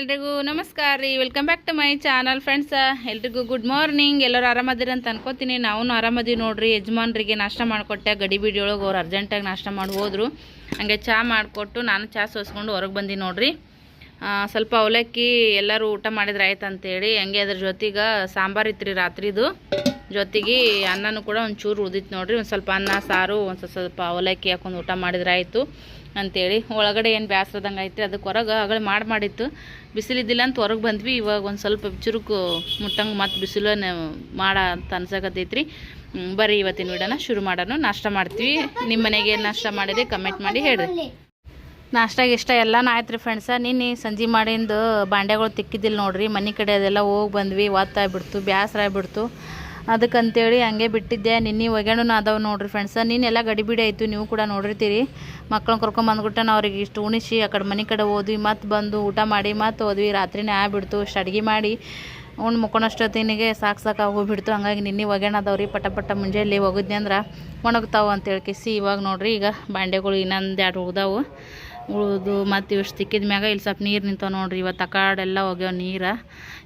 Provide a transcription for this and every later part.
ಎಲ್ರಿಗೂ ನಮಸ್ಕಾರ ರೀ. Welcome back to my channel friends ಎಲ್ರಿಗೂ ಗುಡ್ ಮಾರ್ನಿಂಗ್ ಎಲ್ಲರೂ ಆರಾಮದಿರಿ ಅಂತ ಅನ್ಕೋತೀನಿ. ನಾವು ಆರಾಮದೀವಿ ನೋಡ್ರಿ. ಯಜಮಾನ್ರಿಗೆ ನಾಷ್ಟ ಮಾಡಿಕೊಟ್ಟೆ. ಗಡಿ ಬೀಡಿಯೊಳಗೆ ಅವ್ರು ಅರ್ಜೆಂಟಾಗಿ ನಾಷ್ಟ ಮಾಡಿ ಹೋದ್ರು. ಹಂಗೆ ಚಹಾ ಮಾಡಿಕೊಟ್ಟು ನಾನು ಚಹಾ ಸೋಸ್ಕೊಂಡು ಹೊರಗೆ ಬಂದಿ ನೋಡ್ರಿ. ಸ್ವಲ್ಪ ಅವಲಕ್ಕಿ ಎಲ್ಲರೂ ಊಟ ಮಾಡಿದ್ರೆ ಆಯ್ತು ಅಂತೇಳಿ. ಹಂಗೆ ಅದ್ರ ಜೊತೆಗೆ ಸಾಂಬಾರು ಇತ್ತು ರೀ ರಾತ್ರಿದು. ಜೊತೆಗೆ ಅನ್ನನೂ ಕೂಡ ಒಂಚೂರು ಉಳಿದಿತ್ತು ನೋಡ್ರಿ. ಒಂದು ಸ್ವಲ್ಪ ಅನ್ನ, ಸಾರು, ಒಂದು ಸ್ವಲ್ಪ ಅವಲಕ್ಕಿ ಹಾಕೊಂಡು ಊಟ ಮಾಡಿದ್ರೆ ಆಯಿತು. ಅಂತೇಳಿ. ಒಳಗಡೆ ಏನು ಬೇಸರದಂಗೆ ಐತೆ ಅದಕ್ಕೆ ಹೊರಗೆ ಆಗಲೇ ಮಾಡಿ ಮಾಡಿತ್ತು. ಬಿಸಿಲಿದ್ದಿಲ್ಲ ಅಂತ ಹೊರಗೆ ಬಂದ್ವಿ. ಇವಾಗ ಒಂದು ಸ್ವಲ್ಪ ಚುರುಕು ಮುಟ್ಟಂಗೆ ಮತ್ತು ಬಿಸಿಲು ಮಾಡ ಅಂತ ಅನ್ಸಕತ್ತೈತ್ರಿ. ಬರೀ ಇವತ್ತಿನ ವಿಡಿಯೋನ ಶುರು ಮಾಡೋಣ. ನಾಷ್ಟ ಮಾಡ್ತೀವಿ. ನಿಮ್ಮ ಮನೆಗೆ ಏನು ನಾಷ್ಟ ಮಾಡಿದೆ ಕಮೆಂಟ್ ಮಾಡಿ ಹೇಳ್ರಿ. ನಾಷ್ಟಾಗ ಇಷ್ಟ ಎಲ್ಲನೂ ಆಯ್ತು ರೀ ಫ್ರೆಂಡ್ಸ ನಿನ್ನೆ ಸಂಜೆ ಮಾಡಿಂದು ಬಾಂಡೆಗಳು ತಿಕ್ಕಿದ್ದಿಲ್ಲ ನೋಡ್ರಿ. ಮನೆ ಕಡೆ ಅದೆಲ್ಲ ಹೋಗಿ ಬಂದ್ವಿ. ಒತ್ತಾಗ್ಬಿಡ್ತು ಬ್ಯಾಸರ ಆಗ್ಬಿಡ್ತು. ಅದಕ್ಕಂತೇಳಿ ಹಂಗೆ ಬಿಟ್ಟಿದ್ದೆ. ನಿನ್ನೆ ಒಗ್ಯಾಣೂ ಅದಾವೆ ನೋಡ್ರಿ ಫ್ರೆಂಡ್ಸ ನೀನೆಲ್ಲ ಗಡಿಬಿಡಿ ಆಯಿತು, ನೀವು ಕೂಡ ನೋಡಿರ್ತೀರಿ. ಮಕ್ಳನ್ನ ಕರ್ಕೊಂಬಂದ್ಬಿಟ್ಟು ನಾವು ಅವ್ರಿಗೆ ಇಷ್ಟು ಉಣಿಸಿ ಆ ಕಡೆ ಮನೆ ಕಡೆ ಹೋದ್ವಿ, ಮತ್ತು ಬಂದು ಊಟ ಮಾಡಿ, ಮತ್ತು ಹೋದ್ವಿ. ರಾತ್ರಿನೇ ಆಗ್ಬಿಡ್ತು, ಇಷ್ಟು ಅಡುಗೆ ಮಾಡಿ. ಉಣ್ಣು ಮುಕ್ಕೊಳಷ್ಟೊತ್ತಿನಿಗೆ ಸಾಕು ಸಾಕು ಹೋಗ್ಬಿಡ್ತು. ಹಂಗಾಗಿ ನಿನ್ನೆ ಒಗ್ಯಾಣ ಅದಾವ್ರಿ, ಪಟ ಪಟ ಮುಂಜಾನೆ ಒಗದ್ನಿ ಅಂದ್ರೆ ಒಣಗ್ತಾವೆ ಅಂತೇಳಿ ಕಿಸಿ. ಇವಾಗ ನೋಡ್ರಿ ಈಗ ಬಾಂಡೆಗಳು ಇನ್ನೊಂದು ಎರಡು ಉಳ್ದಾವು. ಉಳಿದು ಮತ್ತು ಇವಷ್ಟು ತಿಕ್ಕಿದ ಮ್ಯಾಗ ಇಲ್ಲಿ ಸ್ವಲ್ಪ ನೀರು ನಿಂತಾವೆ ನೋಡ್ರಿ. ಇವತ್ತು ಆ ಕಾಡೆಲ್ಲ ಹೋಗ್ಯಾವ ನೀರು.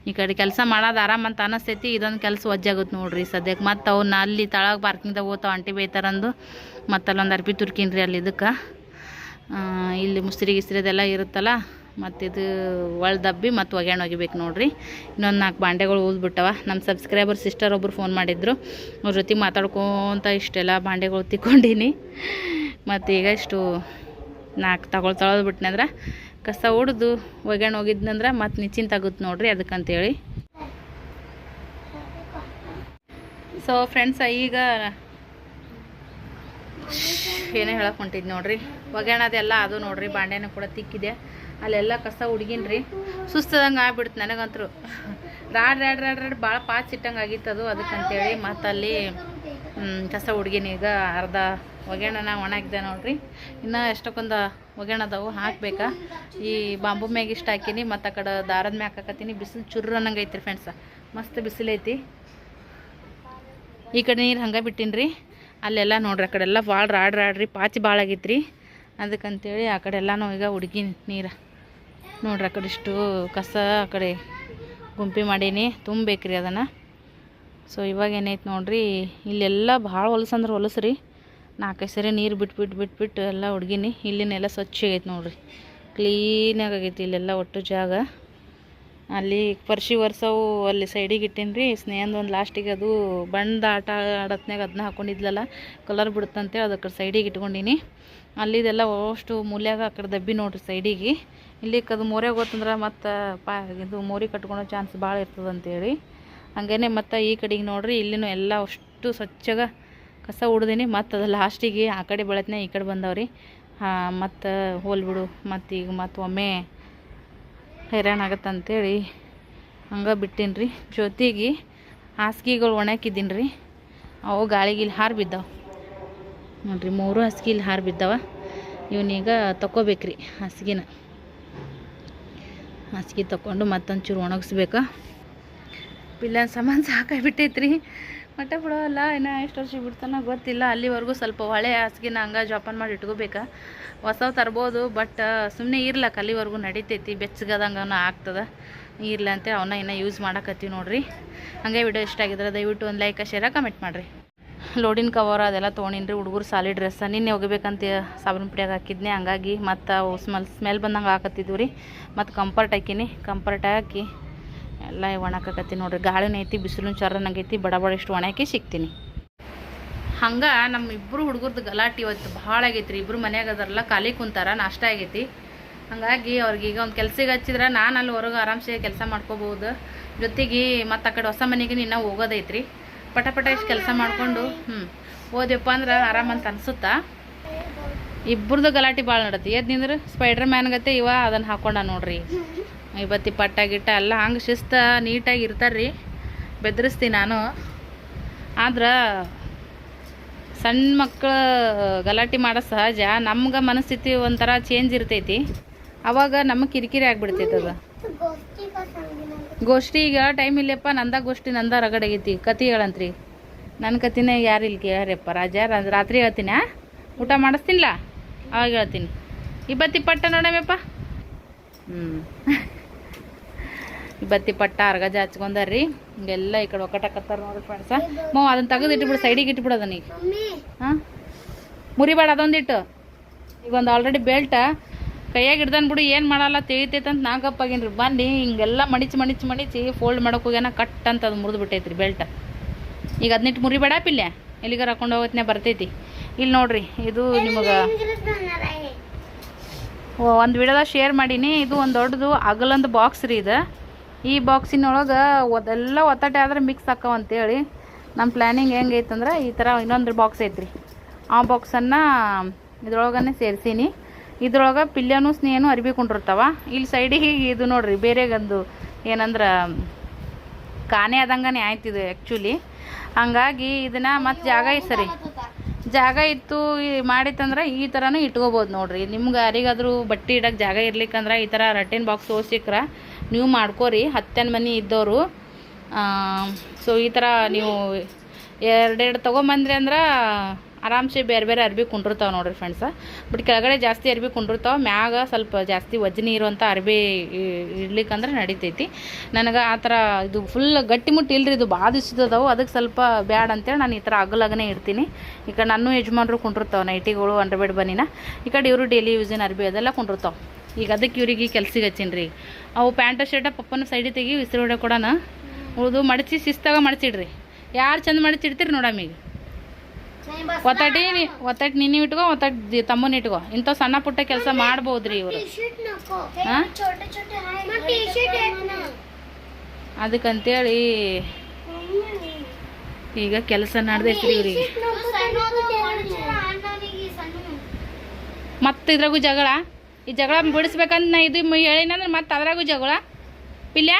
ಈ ಕಡೆ ಕೆಲಸ ಮಾಡೋದು ಆರಾಮ ಅಂತ ಅನಿಸ್ತೈತಿ, ಇದೊಂದು ಕೆಲಸ ಒಜ್ಜಾಗುತ್ತೆ ನೋಡ್ರಿ ಸದ್ಯಕ್ಕೆ ಮತ್ತು ಅವನ್ನ ಅಲ್ಲಿ ತಳಗ ಪಾರ್ಕಿಂಗ್ದಾಗ ಹೋಗ್ತಾವ ಅಂಟಿ ಬೈತಾರಂದು. ಮತ್ತು ಅಲ್ಲೊಂದು ಅರ್ಬಿ ತುರ್ಕಿನ್ರಿ ಅಲ್ಲಿ ಇದಕ್ಕೆ. ಇಲ್ಲಿ ಮುಸ್ರಿ ಗಿಸ್ರಿ ಅದೆಲ್ಲ ಇರುತ್ತಲ್ಲ, ಮತ್ತು ಇದು ಒಳ ದಬ್ಬಿ ಮತ್ತು ಒಗ್ಯಾಣ ಒಗಿಬೇಕು ನೋಡ್ರಿ. ಇನ್ನೊಂದು ನಾಲ್ಕು ಬಾಂಡೆಗಳು ಊದ್ಬಿಟ್ಟವ ನಮ್ಮ ಸಬ್ಸ್ಕ್ರೈಬರ್ ಸಿಸ್ಟರ್ ಒಬ್ಬರು ಫೋನ್ ಮಾಡಿದ್ರು. ಅವ್ರ ಜೊತೆ ಮಾತಾಡ್ಕೊತ ಇಷ್ಟೆಲ್ಲ ಬಾಂಡೆಗಳು ತಿಕ್ಕೊಂಡೀನಿ ಮತ್ತು ಈಗ ಇಷ್ಟು ನಾಲ್ಕು ತಗೊಳ್ ತೊಳೆದು ಬಿಟ್ಟನೆ ಕಸ ಹೊಡೆದು ಒಗ್ಯಾಣ ಹೋಗಿದ್ನಂದ್ರೆ ಮತ್ತೆ ನಿಚ್ಚಿನ ತಗುತ್ತೆ ನೋಡ್ರಿ ಅದಕ್ಕಂತೇಳಿ. ಸೊ ಫ್ರೆಂಡ್ಸ್ ಈಗ ಏನೇ ಹೇಳಕ್ಕೆ ಹೊಂಟಿದ್ ನೋಡ್ರಿ. ಒಗ್ಯಾಣದೆಲ್ಲ ಅದು ನೋಡ್ರಿ, ಬಾಂಡೆನ ಕೂಡ ತಿಕ್ಕಿದೆ. ಅಲ್ಲೆಲ್ಲ ಕಸ ಹುಡುಗಿನ್ರಿ ಸುಸ್ತದಂಗೆ ಆಗ್ಬಿಡ್ತು ನನಗಂತರು. ರಾಡ್ ರಾಡ್ ರಾಡ್ ರಾಡ್ ಭಾಳ ಪಾಚ್ ಇಟ್ಟಂಗೆ ಆಗಿತ್ತು ಅದು ಅದಕ್ಕಂತೇಳಿ ಮತ್ತಲ್ಲಿ ಕಸ ಈಗ ಅರ್ಧ ಒಗ್ಯಾಣನ ಒಣಗಿದೆ ನೋಡ್ರಿ. ಇನ್ನು ಎಷ್ಟಕ್ಕೊಂದು ಒಗ್ಯಾಣ ಅದಾವು ಹಾಕ್ಬೇಕಾ? ಈ ಬಾಂಬು ಮ್ಯಾಗ ಇಷ್ಟ ಹಾಕೀನಿ, ಮತ್ತು ಆ ಕಡೆ ದಾರದ ಮ್ಯಾಗ ಹಾಕತ್ತೀನಿ ಬಿಸಿಲು ಚುರ್ರು ಅನ್ನಂಗೆ ಐತ್ರಿ ಫ್ರೆಂಡ್ಸ ಮಸ್ತ್ ಬಿಸಿಲೈತಿ ಈ ಕಡೆ ನೀರು ಹಂಗೆ ಬಿಟ್ಟಿನ್ರಿ. ಅಲ್ಲೆಲ್ಲ ನೋಡ್ರಿ, ಆ ಕಡೆ ಎಲ್ಲ ಭಾಳ ರಾಡ್ ರಾಡ್ರಿ, ಪಾಚಿ ಭಾಳ ಆಗೈತ್ರಿ. ಅದಕ್ಕಂತೇಳಿ ಆ ಕಡೆ ಎಲ್ಲನೂ ಈಗ ಹುಡುಗಿ ನೀರು. ನೋಡ್ರಿ, ಆ ಕಡೆ ಇಷ್ಟು ಕಸ ಆ ಕಡೆ ಗುಂಪಿ ಮಾಡೀನಿ. ತುಂಬಬೇಕ್ರಿ ಅದನ್ನು. ಸೊ ಇವಾಗ ಏನೈತೆ ನೋಡ್ರಿ, ಇಲ್ಲೆಲ್ಲ ಭಾಳ ಹೊಲಸಂದ್ರೆ ಹೊಲಸು ರೀ. ನಾಲ್ಕೈದು ಸರಿ ನೀರು ಬಿಟ್ಟು ಬಿಟ್ಟು ಬಿಟ್ಟು ಬಿಟ್ಟು ಎಲ್ಲ ಹುಡುಗಿನಿ. ಇಲ್ಲಿನೆಲ್ಲ ಸ್ವಚ್ಛ ಆಗೈತೆ ನೋಡ್ರಿ. ಕ್ಲೀನಾಗಿ ಆಗೈತಿ ಇಲ್ಲೆಲ್ಲ ಒಟ್ಟು ಜಾಗ. ಅಲ್ಲಿ ಪರ್ಶಿ ವರ್ಷವು ಅಲ್ಲಿ ಸೈಡಿಗೆ ಇಟ್ಟೀನಿ ರೀ. ಸ್ನೇಹಂದು ಒಂದು ಲಾಸ್ಟಿಗೆ ಅದು ಬಣ್ಣದ ಆಟ ಆಡತ್ನಾಗ ಅದನ್ನ ಹಾಕೊಂಡಿದ್ಲಲ್ಲ ಕಲರ್ ಬಿಡುತ್ತಂತೇಳಿ ಅದಕ್ಕೆ ಸೈಡಿಗೆ ಇಟ್ಕೊಂಡೀನಿ. ಅಲ್ಲಿದೆಲ್ಲ ಅಷ್ಟು ಮೂಲ್ಯಾಗ ಆ ಕಡೆ ದಬ್ಬಿ ನೋಡ್ರಿ ಸೈಡಿಗೆ. ಇಲ್ಲಿ ಅದು ಮೋರೆ ಗೊತ್ತಂದ್ರೆ ಮತ್ತು ಪಾ, ಇದು ಮೋರಿ ಕಟ್ಕೊಳೋ ಚಾನ್ಸ್ ಭಾಳ ಇರ್ತದೆ ಅಂತೇಳಿ ಹಾಗೇನೆ ಮತ್ತು ಈ ಕಡೆಗೆ ನೋಡ್ರಿ, ಇಲ್ಲಿನೂ ಎಲ್ಲ ಅಷ್ಟು ಸ್ವಚ್ಛಗ ಕಸ ಹೊಡ್ದೀನಿ ಮತ್ತು ಅದು ಲಾಸ್ಟಿಗೆ ಆ ಕಡೆ ಬೆಳತ್ನೇ ಈ ಕಡೆ ಬಂದವ್ರಿ. ಹಾಂ, ಮತ್ತು ಹೋಲ್ ಬಿಡು. ಮತ್ತು ಈಗ ಮತ್ತು ಒಮ್ಮೆ ಹೈರಾಣ ಆಗತ್ತಂತೇಳಿ ಹಂಗೆ ಬಿಟ್ಟೀನಿ ರೀ ಜೊತೆಗೆ ಹಾಸಿಗೆಗಳು ಒಣಕಿದ್ದೀನಿ ರೀ ಅವು ಗಾಳಿಗೆ ಇಲ್ಲಿ ಹಾರು ಬಿದ್ದಾವೆ. ನೋಡ್ರಿ, ಮೂರು ಹಾಸಿಗೆ ಇಲ್ಲಿ ಹಾರು ಬಿದ್ದಾವ. ಇವನೀಗ ತೊಗೋಬೇಕ್ರಿ ಹಾಸಿಗೆನ. ಹಾಸಿಗೆ ಮತ್ತೊಂದು ಮತ್ತೊಂಚೂರು ಒಣಗಿಸ್ಬೇಕಾ. ಪಿಲ್ಲನ್ ಸಾಮಾನು ಸಾಕಾಗ್ಬಿಟ್ಟೈತ್ರಿ. ಮಟ್ಟ ಬಿಡೋಲ್ಲ ಇನ್ನು ಎಷ್ಟು ವರ್ಷ ಬಿಡ್ತಾನೋ ಗೊತ್ತಿಲ್ಲ. ಅಲ್ಲಿವರೆಗೂ ಸ್ವಲ್ಪ ಹೊಳೆ ಹಾಸಿಗೆನ ಹಂಗೆ ಜೋಪಾನ ಮಾಡಿ ಇಟ್ಕೋಬೇಕಾ? ಹೊಸವು ತರ್ಬೋದು ಬಟ್ ಸುಮ್ಮನೆ ಇರ್ಲಕ್ಕ, ಅಲ್ಲಿವರೆಗೂ ನಡಿತೈತಿ. ಬೆಚ್ಚಗದಂಗನ ಆಗ್ತದೆ. ಇರ್ಲ ಅಂತ ಅವನ್ನ ಇನ್ನೂ ಯೂಸ್ ಮಾಡಕತ್ತೀವಿ ನೋಡ್ರಿ. ಹಾಗೆ ವಿಡಿಯೋ ಇಷ್ಟ ಆಗಿದ್ರೆ ದಯವಿಟ್ಟು ಒಂದು ಲೈಕ್ ಶೇರ ಕಮೆಂಟ್ ಮಾಡಿರಿ. ಲೋಡಿನ ಕವರ್ ಅದೆಲ್ಲ ತೊಗೊಂಡಿನ್ರಿ, ಹುಡುಗರು ಸಾಲಿ ಡ್ರೆಸ್ ನಿನ್ನೆ ಒಗಿಬೇಕಂತ ಸಾಬೂನು ಪುಡಿಯಾಗ ಹಾಕಿದ್ನಿ. ಹಂಗಾಗಿ ಮತ್ತು ಸ್ಮೆಲ್ ಸ್ಮೆಲ್ ಬಂದಂಗೆ ಹಾಕತ್ತಿದ್ವು ರೀ. ಮತ್ತು ಕಂಫರ್ಟ್ ಹಾಕಿನಿ. ಕಂಫರ್ಟ್ ಹಾಕಿ ಎಲ್ಲ ಒಣಕಕತ್ತೀನಿ ನೋಡ್ರಿ. ಗಾಳಿನ ಐತಿ ಬಿಸಿಲು ಚರನಾಗೈತಿ ಬಡ ಬಡ ಇಷ್ಟು ಒಣಕಿ ಸಿಗ್ತೀನಿ. ಹಂಗೆ ನಮ್ಮ ಇಬ್ಬರು ಹುಡುಗರ್ದು ಗಲಾಟೆ ಇವತ್ತು ಭಾಳ ಆಗೈತಿ ರೀ ಇಬ್ಬರು ಮನ್ಯಾಗ ಅದರಲ್ಲ, ಖಾಲಿ ಕುಂತಾರ, ನಾಷ್ಟ ಆಗೈತಿ. ಹಂಗಾಗಿ ಅವ್ರಿಗೆ ಈಗ ಒಂದು ಕೆಲಸಿಗೆ ಹಚ್ಚಿದ್ರೆ ನಾನು ಅಲ್ಲಿ ಹೊರಗೆ ಆರಾಮ್ಸೆ ಕೆಲಸ ಮಾಡ್ಕೋಬೋದು ಜೊತೆಗೆ ಮತ್ತು ಆ ಕಡೆ ಹೊಸ ಮನೆಗೆ ಇನ್ನೂ ಹೋಗೋದೈತ್ರಿ. ಪಟ ಪಟ ಇಷ್ಟು ಕೆಲಸ ಮಾಡಿಕೊಂಡು ಹ್ಞೂ ಓದ್ಯಪ್ಪ ಅಂದ್ರೆ ಆರಾಮಂತ ಅನ್ಸುತ್ತಾ? ಇಬ್ಬರದು ಗಲಾಟೆ ಭಾಳ ನಡತಿ ಎದ್ದು ನಿಂದ್ರೆ ಸ್ಪೈಡ್ರ್ ಮ್ಯಾನ್ ಇವ ಅದನ್ನು ಹಾಕೊಂಡ ನೋಡ್ರಿ. ಇವತ್ತಿ ಪಟ್ಟ ಗಿಟ್ಟ ಎಲ್ಲ ಹಂಗೆ ಶಿಸ್ತ ನೀಟಾಗಿ ಇರ್ತಾರ್ರಿ. ಬೆದರಿಸ್ತೀನಿ ನಾನು. ಆದ್ರೆ ಸಣ್ಣ ಮಕ್ಕಳು ಗಲಾಟೆ ಮಾಡೋ ಸಹಜ. ನಮ್ಗೆ ಮನಸ್ಥಿತಿ ಒಂಥರ ಚೇಂಜ್ ಇರ್ತೈತಿ. ಅವಾಗ ನಮಗೆ ಕಿರಿಕಿರಿ ಆಗಿಬಿಡ್ತೈತೆ ಅದು. ಗೋಷ್ಠಿ ಈಗ ಟೈಮ್ ಇಲ್ಲಪ್ಪ, ನಂದ ಗೋಷ್ಠಿ, ನಂದ ರಗಡಾಗೈತಿ ಕತಿ ಹೇಳಂತ್ರಿ. ನನ್ನ ಕತಿನೇ ಯಾರು ಇಲ್ಲಿ ಕೇಳ್ಯಾರಪ್ಪ? ರಾಜ ರಾತ್ರಿ ಹೇಳ್ತೀನಿ? ಊಟ ಮಾಡಿಸ್ತೀನಿಲ್ಲ ಅವಾಗ ಹೇಳ್ತೀನಿ. ಇವತ್ತಿ ಪಟ್ಟ ನೋಡಮ್ಮಪ್ಪ ಹ್ಞೂ ಬತ್ತಿ ಪಟ್ಟ, ಅರ್ಗಜ ಹಚ್ಕೊಂಡಾರ್ರಿ. ಹಿಂಗೆಲ್ಲ ಈ ಕಡೆ ಒಕ್ಕಟಾಕತ್ತಾರ ನೋಡ್ರಿ ಫ್ರೆಂಡ್ಸ ಮೋ ಅದನ್ನ ತೆಗೆದು ಇಟ್ಬಿಡು ಸೈಡಿಗೆ ಇಟ್ಬಿಡು ಅದನ್ನ ಈಗ. ಹಾಂ? ಮುರಿಬೇಡ ಅದೊಂದಿಟ್ಟು ಈಗ ಒಂದು ಆಲ್ರೆಡಿ ಬೆಲ್ಟ ಕೈಯಾಗ ಹಿಡ್ದನ್ ಬಿಡು, ಏನು ಮಾಡಲ್ಲ ತಿಳಿತೈತೆ ಅಂತ ನಾ ಗಪ್ಪಾಗೇನ್ರಿ ಬನ್ನಿ, ಹಿಂಗೆಲ್ಲ ಮಣಿಚಿ ಮಣಿಚಿ ಮಣಿಚಿ ಫೋಲ್ಡ್ ಮಾಡೋಕೆ ಹೋಗ್ಯಾನ ಕಟ್ ಅಂತ ಅದು ಮುರಿದು ಬಿಟ್ಟೈತ್ರಿ ಬೆಲ್ಟ ಈಗ ಅದನ್ನಿಟ್ಟು ಮುರಿಬೇಡ ಪಿಲ್ಲೆ? ಎಲ್ಲಿಗಾರ ಹಾಕೊಂಡು ಹೋಗತ್ನೆ ಬರ್ತೈತಿ. ಇಲ್ಲಿ ನೋಡ್ರಿ, ಇದು ನಿಮಗೆ ಒಂದು ವಿಡಿಯೋದಾಗ ಶೇರ್ ಮಾಡೀನಿ. ಇದು ಒಂದು ದೊಡ್ಡದು ಅಗಲೊಂದು ಬಾಕ್ಸ್ ರೀ ಇದು. ಈ ಬಾಕ್ಸಿನೊಳಗೆ ಅದೆಲ್ಲ ಒತ್ತಟೆ ಆದ್ರೆ ಮಿಕ್ಸ್ ಹಾಕವ ಅಂತೇಳಿ. ನಮ್ಮ ಪ್ಲ್ಯಾನಿಂಗ್ ಹೆಂಗೈತಂದ್ರೆ ಈ ಥರ ಇನ್ನೊಂದು ಬಾಕ್ಸ್ ಐತ್ರಿ. ಆ ಬಾಕ್ಸನ್ನು ಇದ್ರೊಳಗನೆ ಸೇರಿಸೀನಿ. ಇದ್ರೊಳಗೆ ಪಿಲ್ಯನು, ಸ್ನೇಹನು ಅರಿವಿ ಕೊಂಡಿರ್ತಾವ. ಇಲ್ಲಿ ಸೈಡಿಗೆ ಇದು ನೋಡ್ರಿ, ಬೇರೆಗಂದು ಏನಂದ್ರೆ ಕಾನೆ ಆಯ್ತು ಇದು ಆ್ಯಕ್ಚುಲಿ ಹಂಗಾಗಿ ಇದನ್ನ ಮತ್ತೆ ಜಾಗ ಸರಿ. ಜಾಗ ಇತ್ತು ಮಾಡಿತ್ತಂದ್ರೆ ಈ ಥರನೂ ಇಟ್ಕೋಬೋದು ನೋಡ್ರಿ. ನಿಮ್ಗೆ ಯಾರಿಗಾದ್ರೂ ಬಟ್ಟೆ ಇಡೋಕ್ಕೆ ಜಾಗ ಇರ್ಲಿಕ್ಕಂದ್ರೆ ಈ ಥರ ರಟ್ಟಿನ ಬಾಕ್ಸ್ ಸಿಕ್ಕ್ರೆ ನೀವು ಮಾಡ್ಕೋರಿ, ಹತ್ತನ ಮನೆ ಇದ್ದವರು ಸೊ ಈ ಥರ ನೀವು ಎರಡೆರಡು ತೊಗೊಂಬಂದ್ರಿ ಅಂದ್ರೆ ಆರಾಮ್ಸೆ ಬೇರೆ ಬೇರೆ ಅರ್ಬಿ ಕುಂಡಿರ್ತಾವೆ ನೋಡ್ರಿ ಫ್ರೆಂಡ್ಸ ಬಟ್ ಕೆಳಗಡೆ ಜಾಸ್ತಿ ಅರ್ಬಿ ಕುಂಡಿರ್ತಾವೆ, ಮ್ಯಾಗ ಸ್ವಲ್ಪ ಜಾಸ್ತಿ ವಜನಿ ಇರುವಂಥ ಅರ್ಬಿ ಇಡ್ಲಿಕ್ಕಂದ್ರೆ ನಡಿತೈತಿ. ನನಗೆ ಆ ಥರ ಇದು ಫುಲ್ ಗಟ್ಟಿ ಮುಟ್ಟಿ ಇಲ್ರಿ, ಇದು ಭಾಳ ದಿವ್ಸದವು ಅದಕ್ಕೆ ಸ್ವಲ್ಪ ಬ್ಯಾಡ್ ಅಂತೇಳಿ ನಾನು ಈ ಥರ ಅಗಲಾಗನೇ ಇಡ್ತೀನಿ. ಈ ಕಡೆ ನನ್ನ ಯಜಮಾನರು ಕುಂಡಿರ್ತಾವೆ, ನೈಟಿಗಳು ಅಂಡರ್ಬೇಡ್ ಬನ್ನಿನ ಈ ಕಡೆ ಇವರು ಡೈಲಿ ಯೂಸಿನ ಅರ್ಬಿ ಅದೆಲ್ಲ ಕುಂಡಿರ್ತಾವೆ. ಈಗ ಅದಕ್ಕೆ ಇವ್ರಿಗೆ ಕೆಲ್ಸಿಗೆ ಹಚ್ಚೀನಿ ರೀ ಅವು ಪ್ಯಾಂಟ ಶರ್ಟ ಪಪ್ಪನ ಸೈಡಿ ತೆಗಿ ಉಸಿರು ಹೊಡೆ ಕೊಡೋಣ ಉಳಿದು ಮಡಚಿ ಶಿಸ್ತಾಗ ಮಡಚಿಡ್ರಿ. ಯಾರು ಚಂದ ಮಡಚಿಡ್ತೀರಿ ನೋಡಮ್ಮೀಗ ಒತ್ತಟಿ ಒತ್ತಟಿ ನಿನ್ನ ಇಟ್ಕೋ ಒತ್ತಟಿ ತಮ್ಮನ ಇಟ್ಕೋ. ಇಂಥ ಸಣ್ಣ ಪುಟ್ಟ ಕೆಲಸ ಮಾಡ್ಬೋದ್ರಿ ಇವರು. ಅದಕ್ಕಂತೇಳಿ ಈಗ ಕೆಲಸ ನಡೆದೈತ್ರಿ ಇವ್ರಿಗೆ. ಮತ್ತೆ ಇದ್ರಾಗೂ ಜಗಳ? ಈ ಜಗಳ ಬಿಡಿಸ್ಬೇಕಂತ ನಾ ಇದು ಹೇಳಿನಂದ್ರೆ ಮತ್ತೆ ಅದ್ರಾಗು ಜಗಳ. ಪಿಲ್ಯ,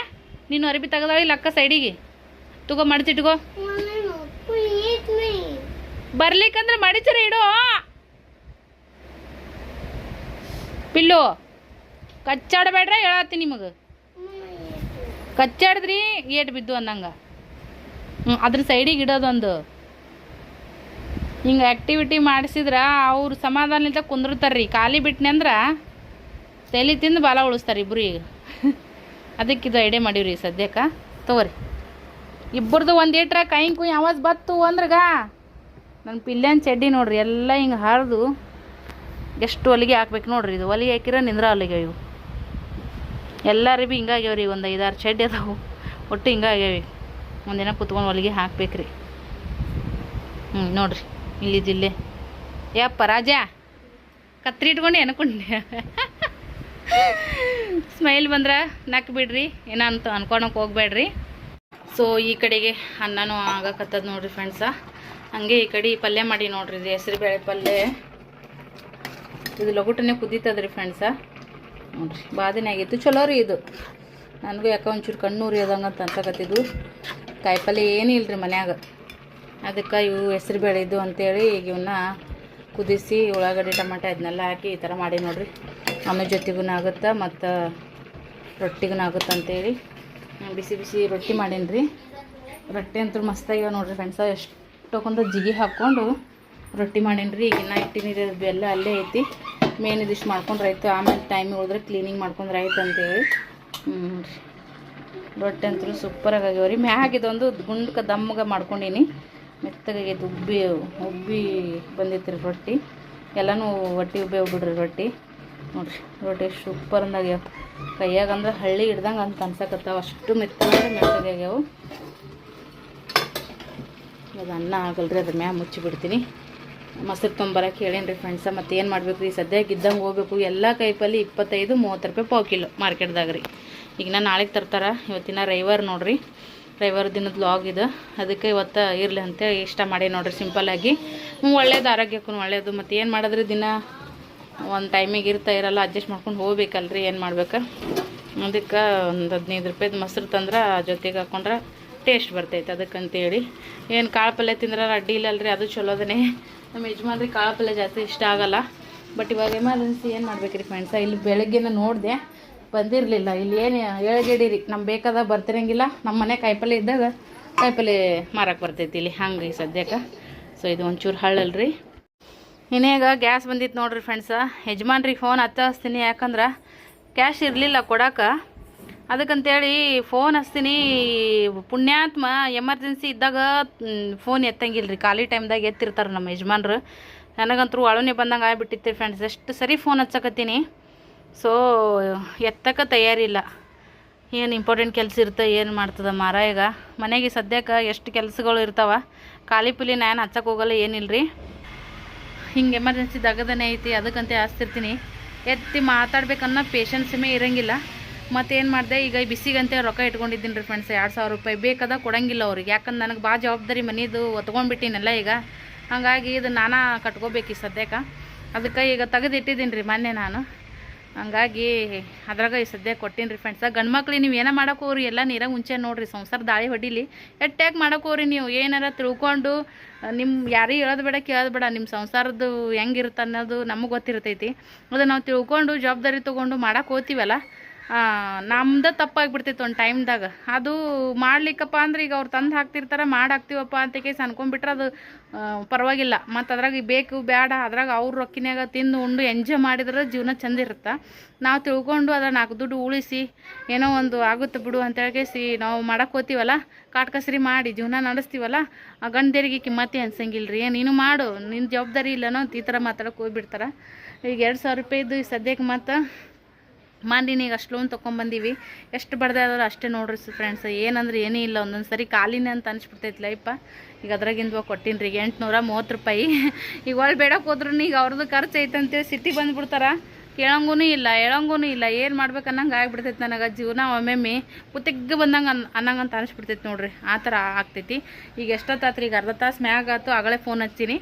ನೀನು ಅರಿಬಿ ತೆಗದಾಳಿ ಲಕ್ಕ ಸೈಡಿಗೆ ತಗೋ ಮಾಡ್ತಿಟ್ಗೋ ಬರ್ಲಿಕ್ಕಂದ್ರೆ ಮಡಿಚರ ಇಡೋ. ಪಿಲ್ಲು, ಕಚ್ಚಾಡಬೇಡ್ರ ಹೇಳತ್ತಿ ನಿಮಗೆ. ಕಚ್ಚಾಡಿದ್ರಿ, ಏಟ್ ಬಿದ್ದು ಅನ್ನಂಗ ಹ್ಞೂ ಅದ್ರ ಸೈಡಿಗೆ ಇಡೋದೊಂದು ಹಿಂಗೆ ಆ್ಯಕ್ಟಿವಿಟಿ ಮಾಡಿಸಿದ್ರೆ ಅವ್ರು ಸಮಾಧಾನದಿಂದ ಕುಂದಿರ್ತಾರೆ ರೀ ಖಾಲಿ ಬಿಟ್ನೆ ಅಂದ್ರೆ ತಲೆ ತಿಂದು ಬಾಲ ಉಳಿಸ್ತಾರೆ ಇಬ್ಬರು ಈಗ. ಅದಕ್ಕೆ ಇದು ಐಡಿಯಾ ಮಾಡೀವ್ರಿ ಸದ್ಯಕ್ಕೆ. ತಗೋರಿ. ಇಬ್ಬರದು ಒಂದು ಏಟ್ರ ಕುಯ್ ಆವಾಜ್ ಬತ್ತು ಅಂದ್ರಗ ನನ್ನ ಪಿಲ್ಯನ್ ಚಡ್ಡಿ ನೋಡ್ರಿ, ಎಲ್ಲ ಹಿಂಗೆ ಹರಿದು ಎಷ್ಟು ಹೊಲಿಗೆ ಹಾಕ್ಬೇಕು ನೋಡ್ರಿ ಇದು. ಹೊಲಿಗೆ ಹಾಕಿರ ನಿಂದ್ರ ಹೊಲಿಗೆ ಇವು. ಎಲ್ಲರೂ ಭೀ ಹಿಂಗಾಗ್ಯಾವ ಒಂದು ಐದಾರು ಚಡ್ಡಿ ಅದಾವು. ಒಟ್ಟು ಹಿಂಗಾಗ್ಯಾವ ಒಂದಿನ ಕುತ್ಕೊಂಡು ಹೊಲಿಗೆ ಹಾಕ್ಬೇಕ್ರಿ. ಹ್ಞೂ ನೋಡ್ರಿ. ಇಲ್ಲಿದ್ದಿಲ್ಲೇ ಯಪ್ಪ ರಾಜ. ಕತ್ರಿ ಇಟ್ಕೊಂಡು ಅನ್ಕೊಂಡೆ. ಸ್ಮೈಲ್ ಬಂದ್ರೆ ನಕ್ ಬಿಡ್ರಿ ಏನಂತ ಅನ್ಕೊಳಕ್ಕೆ ಹೋಗ್ಬೇಡ್ರಿ. ಸೊ ಈ ಕಡೆಗೆ ಅನ್ನನೂ ಆಗಕತ್ತದ ನೋಡ್ರಿ ಫ್ರೆಂಡ್ಸ ಹಂಗೆ ಈ ಕಡೆ ಪಲ್ಯ ಮಾಡಿ ನೋಡ್ರಿ ಇದು ಹೆಸರು ಬೇಳೆ ಪಲ್ಯ. ಇದು ಲಗುಟನೆ ಕುದೀತದ್ರಿ ಫ್ರೆಂಡ್ಸ ನೋಡ್ರಿ, ಬಾದಿನ ಆಗಿತ್ತು. ಚಲೋ ರೀ ಇದು. ನನಗೂ ಯಾಕೆ ಒಂಚೂರು ಕಣ್ಣೂರಿ ಅದಂಗೆ ಅಂತ ಅನ್ಸಕತ್ತಿದ್ದು ಕಾಯಿಪಲ್ಯ ಏನೂ ಇಲ್ರಿ ಮನ್ಯಾಗ. ಅದಕ್ಕೆ ಇವು ಹೆಸರು ಬೇಳೆ ಇದು ಅಂತೇಳಿ ಈಗ ಇವನ್ನ ಕುದಿಸಿ ಉಳ್ಳಾಗಡ್ಡಿ, ಟಮಾಟೆ ಅದನ್ನೆಲ್ಲ ಹಾಕಿ ಈ ಥರ ಮಾಡಿ ನೋಡ್ರಿ. ಆಮೇಲೆ ಜೊತೆಗೂ ಆಗುತ್ತೆ ಮತ್ತು ರೊಟ್ಟಿಗೂ ಆಗುತ್ತೆ ಅಂತೇಳಿ ಬಿಸಿ ಬಿಸಿ ರೊಟ್ಟಿ ಮಾಡೀನಿ ರೀ ರೊಟ್ಟಿ ಅಂತೂ ಮಸ್ತಾಗಿವೆ ನೋಡಿರಿ ಫ್ರೆಂಡ್ಸ ಎಷ್ಟೊಂದು ಜಿಗಿ ಹಾಕ್ಕೊಂಡು ರೊಟ್ಟಿ ಮಾಡೀನಿ ರೀ ಈಗಿನ್ನ ಹಿಟ್ಟಿ ಬೆಲ್ಲ ಅಲ್ಲೇ ಐತಿ. ಮೇನ್ ಇದಿಷ್ಟು ಮಾಡ್ಕೊಂಡ್ರೆ ಆಯ್ತು ಆಮೇಲೆ ಟೈಮ್ ಹೋದ್ರೆ ಕ್ಲೀನಿಂಗ್ ಮಾಡ್ಕೊಂಡ್ರೆ ಆಯ್ತು ಅಂತೇಳಿ. ರೊಟ್ಟಿ ಅಂತೂ ಸೂಪರಾಗಿ ಆಗ್ಯಾವ ರೀ. ಮ್ಯಾಗ ಇದೊಂದು ಗುಂಡ್ಕ ದಮ್ಮಗೆ ಮಾಡ್ಕೊಂಡೀನಿ. ಮೆತ್ತಗಾಗೈತೆ, ಉಬ್ಬಿ ಉಬ್ಬಿ ಬಂದೈತೆ ರೀ ರೊಟ್ಟಿ. ಎಲ್ಲನೂ ಒಟ್ಟಿ ಉಬ್ಬಿ ಹೋಗ್ಬಿಡ್ರಿ ರೊಟ್ಟಿ. ನೋಡ್ರಿ, ರೊಟ್ಟಿ ಸೂಪರ್ ಅಂದಾಗ್ಯಾವ. ಕೈಯಾಗ ಅಂದ್ರೆ ಹಳ್ಳಿ ಹಿಡ್ದಂಗೆ ಅಂತ ಅನ್ಸಕತ್ತಾವ. ಅಷ್ಟು ಮೆತ್ತಗೆ ಮೆತ್ತಗಾಗ್ಯಾವು ಅದು ಅನ್ನ ಆಗಲ್ರಿ, ಅದ್ರ ಮ್ಯಾಗ ಮುಚ್ಚಿಬಿಡ್ತೀನಿ ಮೊಸರು ತೊಂಬರಕ್ಕೆ ಹೇಳೇನಿ ರೀ ಫ್ರೆಂಡ್ಸ ಮತ್ತು ಏನು ಮಾಡ್ಬೇಕು ರೀ ಸದ್ಯಕ್ಕೆ ಇದ್ದಂಗೆ ಹೋಗ್ಬೇಕು. ಎಲ್ಲ ಕೈಪಲ್ಲಿ ಇಪ್ಪತ್ತೈದು, ಮೂವತ್ತು ರೂಪಾಯಿ ಪಾವು ಕಿಲೋ ಮಾರ್ಕೆಟ್ದಾಗ ರೀ. ಈಗ ನಾನು ನಾಳೆಗೆ ತರ್ತಾರ. ಇವತ್ತಿನ ರೈವರ್ ನೋಡ್ರಿ. ರೈವರ್ ದಿನದ ಲಾಗ್ ಇದು. ಅದಕ್ಕೆ ಇವತ್ತು ಇರಲಿ ಅಂತೇಳಿ ಇಷ್ಟ ಮಾಡಿ ನೋಡ್ರಿ ಸಿಂಪಲ್ಲಾಗಿ ಒಳ್ಳೇದು ಆರೋಗ್ಯಕ್ಕೂ ಒಳ್ಳೇದು. ಮತ್ತು ಏನು ಮಾಡಿದ್ರೆ ದಿನ? ಒಂದು ಟೈಮಿಗೆ ಇರ್ತಾ ಇರಲ್ಲ ಅಡ್ಜಸ್ಟ್ ಮಾಡ್ಕೊಂಡು ಹೋಗ್ಬೇಕಲ್ರಿ, ಏನು ಮಾಡ್ಬೇಕು? ಅದಕ್ಕೆ ಒಂದು ಹದಿನೈದು ರೂಪಾಯ್ದು ಮೊಸರು ತಂದ್ರೆ ಜೊತೆಗೆ ಹಾಕೊಂಡ್ರೆ ಟೇಸ್ಟ್ ಬರ್ತೈತೆ ಅದಕ್ಕಂತೇಳಿ. ಏನು ಕಾಳು ಪಲ್ಯ ತಿಂದ್ರೆ ಅಡ್ಡಿ ಇಲ್ಲಲ್ರಿ, ಅದು ಚಲೋದನೇ ನಮ್ಮ ಯಜಮಾನ್ರಿ ಕಾಳು ಪಲ್ಯ ಜಾಸ್ತಿ ಇಷ್ಟ ಆಗಲ್ಲ. ಬಟ್ ಇವಾಗ ಎಮರ್ಜೆನ್ಸಿ ಏನು ಮಾಡ್ಬೇಕ್ರಿ ಫ್ರೆಂಡ್ಸ ಇಲ್ಲಿ ಬೆಳಗ್ಗೆನ ನೋಡಿದೆ, ಬಂದಿರಲಿಲ್ಲ. ಇಲ್ಲಿ ಏನು ಏಳ್ಗೇಡಿರಿ ನಮ್ಗೆ ಬೇಕಾದಾಗ ಬರ್ತಿರಂಗಿಲ್ಲ. ನಮ್ಮ ಮನೆ ಕಾಯಿಪಲ್ಲೆ ಇದ್ದಾಗ ಕಾಯಿಪಲ್ಲೆ ಮಾರಕ್ಕೆ ಬರ್ತೈತಿ ಇಲ್ಲಿ ಹಂಗೆ ಸದ್ಯಕ್ಕೆ. ಸೊ ಇದು ಒಂಚೂರು ಹಳ್ಳಲ್ರಿ. ಇನ್ನೇಗ ಗ್ಯಾಸ್ ಬಂದಿತ್ತು ನೋಡ್ರಿ ಫ್ರೆಂಡ್ಸ ಯಜಮಾನ್ರಿಗೆ ಫೋನ್ ಹಚ್ಚ ಹಚ್ತೀನಿ. ಯಾಕಂದ್ರೆ ಕ್ಯಾಶ್ ಇರಲಿಲ್ಲ ಕೊಡಕ್ಕೆ ಅದಕ್ಕಂತೇಳಿ ಫೋನ್ ಹಚ್ತೀನಿ. ಪುಣ್ಯಾತ್ಮ ಎಮರ್ಜೆನ್ಸಿ ಇದ್ದಾಗ ಫೋನ್ ಎತ್ತಂಗಿಲ್ಲ ರೀ ಖಾಲಿ ಟೈಮ್ದಾಗ ಎತ್ತಿರ್ತಾರೆ ನಮ್ಮ ಯಜಮಾನ್ರು. ನನಗಂತೂ ಅಳುನೆ ಬಂದಂಗೆ ಆಗಿಬಿಟ್ಟಿತ್ತು ಫ್ರೆಂಡ್ಸ್ ಎಷ್ಟು ಸರಿ ಫೋನ್ ಹಚ್ಚಕತ್ತೀನಿ. ಸೊ ಎತ್ತಕ್ಕೆ ತಯಾರಿಲ್ಲ. ಏನು ಇಂಪಾರ್ಟೆಂಟ್ ಕೆಲಸ ಇರುತ್ತೆ ಏನು ಮಾಡ್ತದೆ ಮಾರ ಈಗ. ಮನೆಗೆ ಸದ್ಯಕ್ಕೆ ಎಷ್ಟು ಕೆಲಸಗಳು ಇರ್ತಾವೆ. ಖಾಲಿ ಪಿಲಿ ನಾನು ಹಚ್ಚಕ್ಕೆ ಹೋಗಲ್ಲ ಏನಿಲ್ಲ ರೀ ಹಿಂಗೆ ಎಮರ್ಜೆನ್ಸಿ ದಗದನೇ ಐತಿ, ಅದಕ್ಕಂತೆ ಹಾಸ್ತಿರ್ತೀನಿ ಎತ್ತಿ ಮಾತಾಡ್ಬೇಕನ್ನೋ ಪೇಷನ್ಸಮೇ ಇರಂಗಿಲ್ಲ. ಮತ್ತೇನು ಮಾಡಿದೆ, ಈಗ ಬಿಸಿಗಂತೆ ರೊಕ್ಕ ಇಟ್ಕೊಂಡಿದ್ದೀನಿ ರೀ ಫ್ರೆಂಡ್ಸ್ ಎರಡು ಸಾವಿರ ರೂಪಾಯಿ ಬೇಕಾದ ಕೊಡಂಗಿಲ್ಲ ಅವ್ರಿಗೆ. ಯಾಕಂದ್ರೆ ನನಗೆ ಭಾಳ ಜವಾಬ್ದಾರಿ ಮನೆಯದು ಒತ್ಕೊಂಡ್ಬಿಟ್ಟಿನಲ್ಲ ಈಗ. ಹಾಗಾಗಿ ಇದು ನಾನಾ ಕಟ್ಕೋಬೇಕು ಈ ಸದ್ಯಕ್ಕೆ. ಅದಕ್ಕೆ ಈಗ ತೆಗೆದಿಟ್ಟಿದ್ದೀನಿ ರೀ ಮೊನ್ನೆ ನಾನು. ಹಂಗಾಗಿ ಅದ್ರಾಗ ಈ ಸದ್ಯ ಕೊಟ್ಟಿನಿ ರೀ ಫ್ರೆಂಡ್ಸ ಗಂಡು ಮಕ್ಳಿಗೆ ನೀವು ಏನೋ ಮಾಡಕ್ಕೆ ಹೋಗ್ರಿ? ಎಲ್ಲ ನೀರಾಗ ಮುಂಚೆ ನೋಡ್ರಿ, ಸಂಸಾರ ದಾಳಿ ಹೊಡಿಲಿ. ಎಟ್ಟ್ಯಾಕೆ ಮಾಡೋಕೋರಿ ನೀವು? ಏನಾರ ತಿಳ್ಕೊಂಡು ನಿಮ್ಮ ಯಾರಿಗೆ ಹೇಳೋದು ಬೇಡ, ಕೇಳೋದು ಬೇಡ. ನಿಮ್ಮ ಸಂಸಾರದ್ದು ಹೆಂಗಿರುತ್ತೆ ಅನ್ನೋದು ನಮಗೆ ಗೊತ್ತಿರ್ತೈತಿ. ಅದು ನಾವು ತಿಳ್ಕೊಂಡು ಜವಾಬ್ದಾರಿ ತೊಗೊಂಡು ಮಾಡೋಕೆ ಹೋಗ್ತೀವಲ್ಲ? ನಮ್ದು ತಪ್ಪಾಗ್ಬಿಡ್ತೈತೆ ಒಂದು ಟೈಮ್ದಾಗ. ಅದು ಮಾಡ್ಲಿಕ್ಕಪ್ಪ ಅಂದ್ರೆ ಈಗ ಅವ್ರು ತಂದು ಹಾಕ್ತಿರ್ತಾರೆ, ಮಾಡಿ ಹಾಕ್ತೀವಪ್ಪ ಅಂತ ಕೇಸ್ ಅನ್ಕೊಂಡ್ಬಿಟ್ರೆ ಅದು ಪರವಾಗಿಲ್ಲ. ಮತ್ತು ಅದ್ರಾಗ ಬೇಕು ಬೇಡ ಅದ್ರಾಗ ಅವ್ರ ರೊಕ್ಕಿನಾಗ ತಿಂದು ಉಂಡು, ಎಂಜಾಯ್ ಮಾಡಿದ್ರೆ ಜೀವನ ಚಂದ ಇರುತ್ತೆ? ನಾವು ತಿಳ್ಕೊಂಡು ಅದ್ರ ನಾಲ್ಕು ದುಡ್ಡು ಉಳಿಸಿ, ಏನೋ ಒಂದು ಆಗುತ್ತೆ ಬಿಡು ಅಂತ ಹೇಳ್ಕೇಸಿ ನಾವು ಮಾಡಕ್ಕೆ ಹೋತೀವಲ್ಲ? ಕಾಟ್ಕಸ್ರಿ ಮಾಡಿ ಜೀವನ ನಡೆಸ್ತೀವಲ್ಲ? ಆ ಗಂಡರಿಗೆ ಕಿಮ್ಮತ್ತೆ ಅನ್ಸಂಗಿಲ್ಲ ರೀ ನೀನು ಮಾಡು ನಿನ್ನ ಜವಾಬ್ದಾರಿ ಇಲ್ಲನೋ ಅಂತ ಈ ಥರ ಮಾತಾಡಕ್ಕೆ ಹೋಗ್ಬಿಡ್ತಾರೆ. ಈಗ ಎರಡು ಸಾವಿರ ರೂಪಾಯಿದು ಸದ್ಯಕ್ಕೆ ಮತ್ತು ಮಾಂದಿನ ಈಗ ಅಷ್ಟು ಲೋನ್ ತೊಗೊಂಬಂದೀವಿ ಎಷ್ಟು ಬಡ್ದೆ ಆದ್ರೆ ಅಷ್ಟೇ ನೋಡ್ರಿ ಫ್ರೆಂಡ್ಸ್ ಏನಂದ್ರೆ ಏನೇ ಇಲ್ಲ ಒಂದೊಂದು ಸರಿ ಖಾಲಿನೇ ಅಂತ ಅನ್ಸ್ಬಿಡ್ತೈತಿ ಇಪ್ಪ. ಈಗ ಅದ್ರಾಗಿಂದ ಕೊಟ್ಟಿನಿ ರೀ ಎಂಟುನೂರ ಮೂವತ್ತು ರೂಪಾಯಿ. ಈಗ ಒಳ್ಳೆ ಬೇಡಕ್ಕೆ ಹೋದ್ರೂ ಈಗ ಅವ್ರದ್ದು ಖರ್ಚು ಐತಂತೇಳಿ ಸಿಟಿ ಬಂದುಬಿಡ್ತಾರ. ಕೇಳಂಗೂ ಇಲ್ಲ ಹೇಳಂಗೂ ಇಲ್ಲ, ಏನು ಮಾಡ್ಬೇಕು ಅನ್ನಂಗೆ ಆಗ್ಬಿಡ್ತೈತಿ ನನಗೆ. ಜೀವನ ಒಮ್ಮೊಮ್ಮೆ ಕುತ್ತಿಗೆ ಬಂದಂಗೆ ಅನ್ ಅನ್ನಂಗೆ ಅಂತ ಅನಿಸ್ಬಿಡ್ತೈತಿ ನೋಡ್ರಿ, ಆ ಥರ ಆಗ್ತೈತಿ. ಈಗ ಎಷ್ಟೊತ್ತಾತ್ರಿ, ಈಗ ಅರ್ಧ ತಾಸು ಮ್ಯಾಗ ಆತು ಆಗಲೇ ಫೋನ್ ಹಚ್ಚೀನಿ.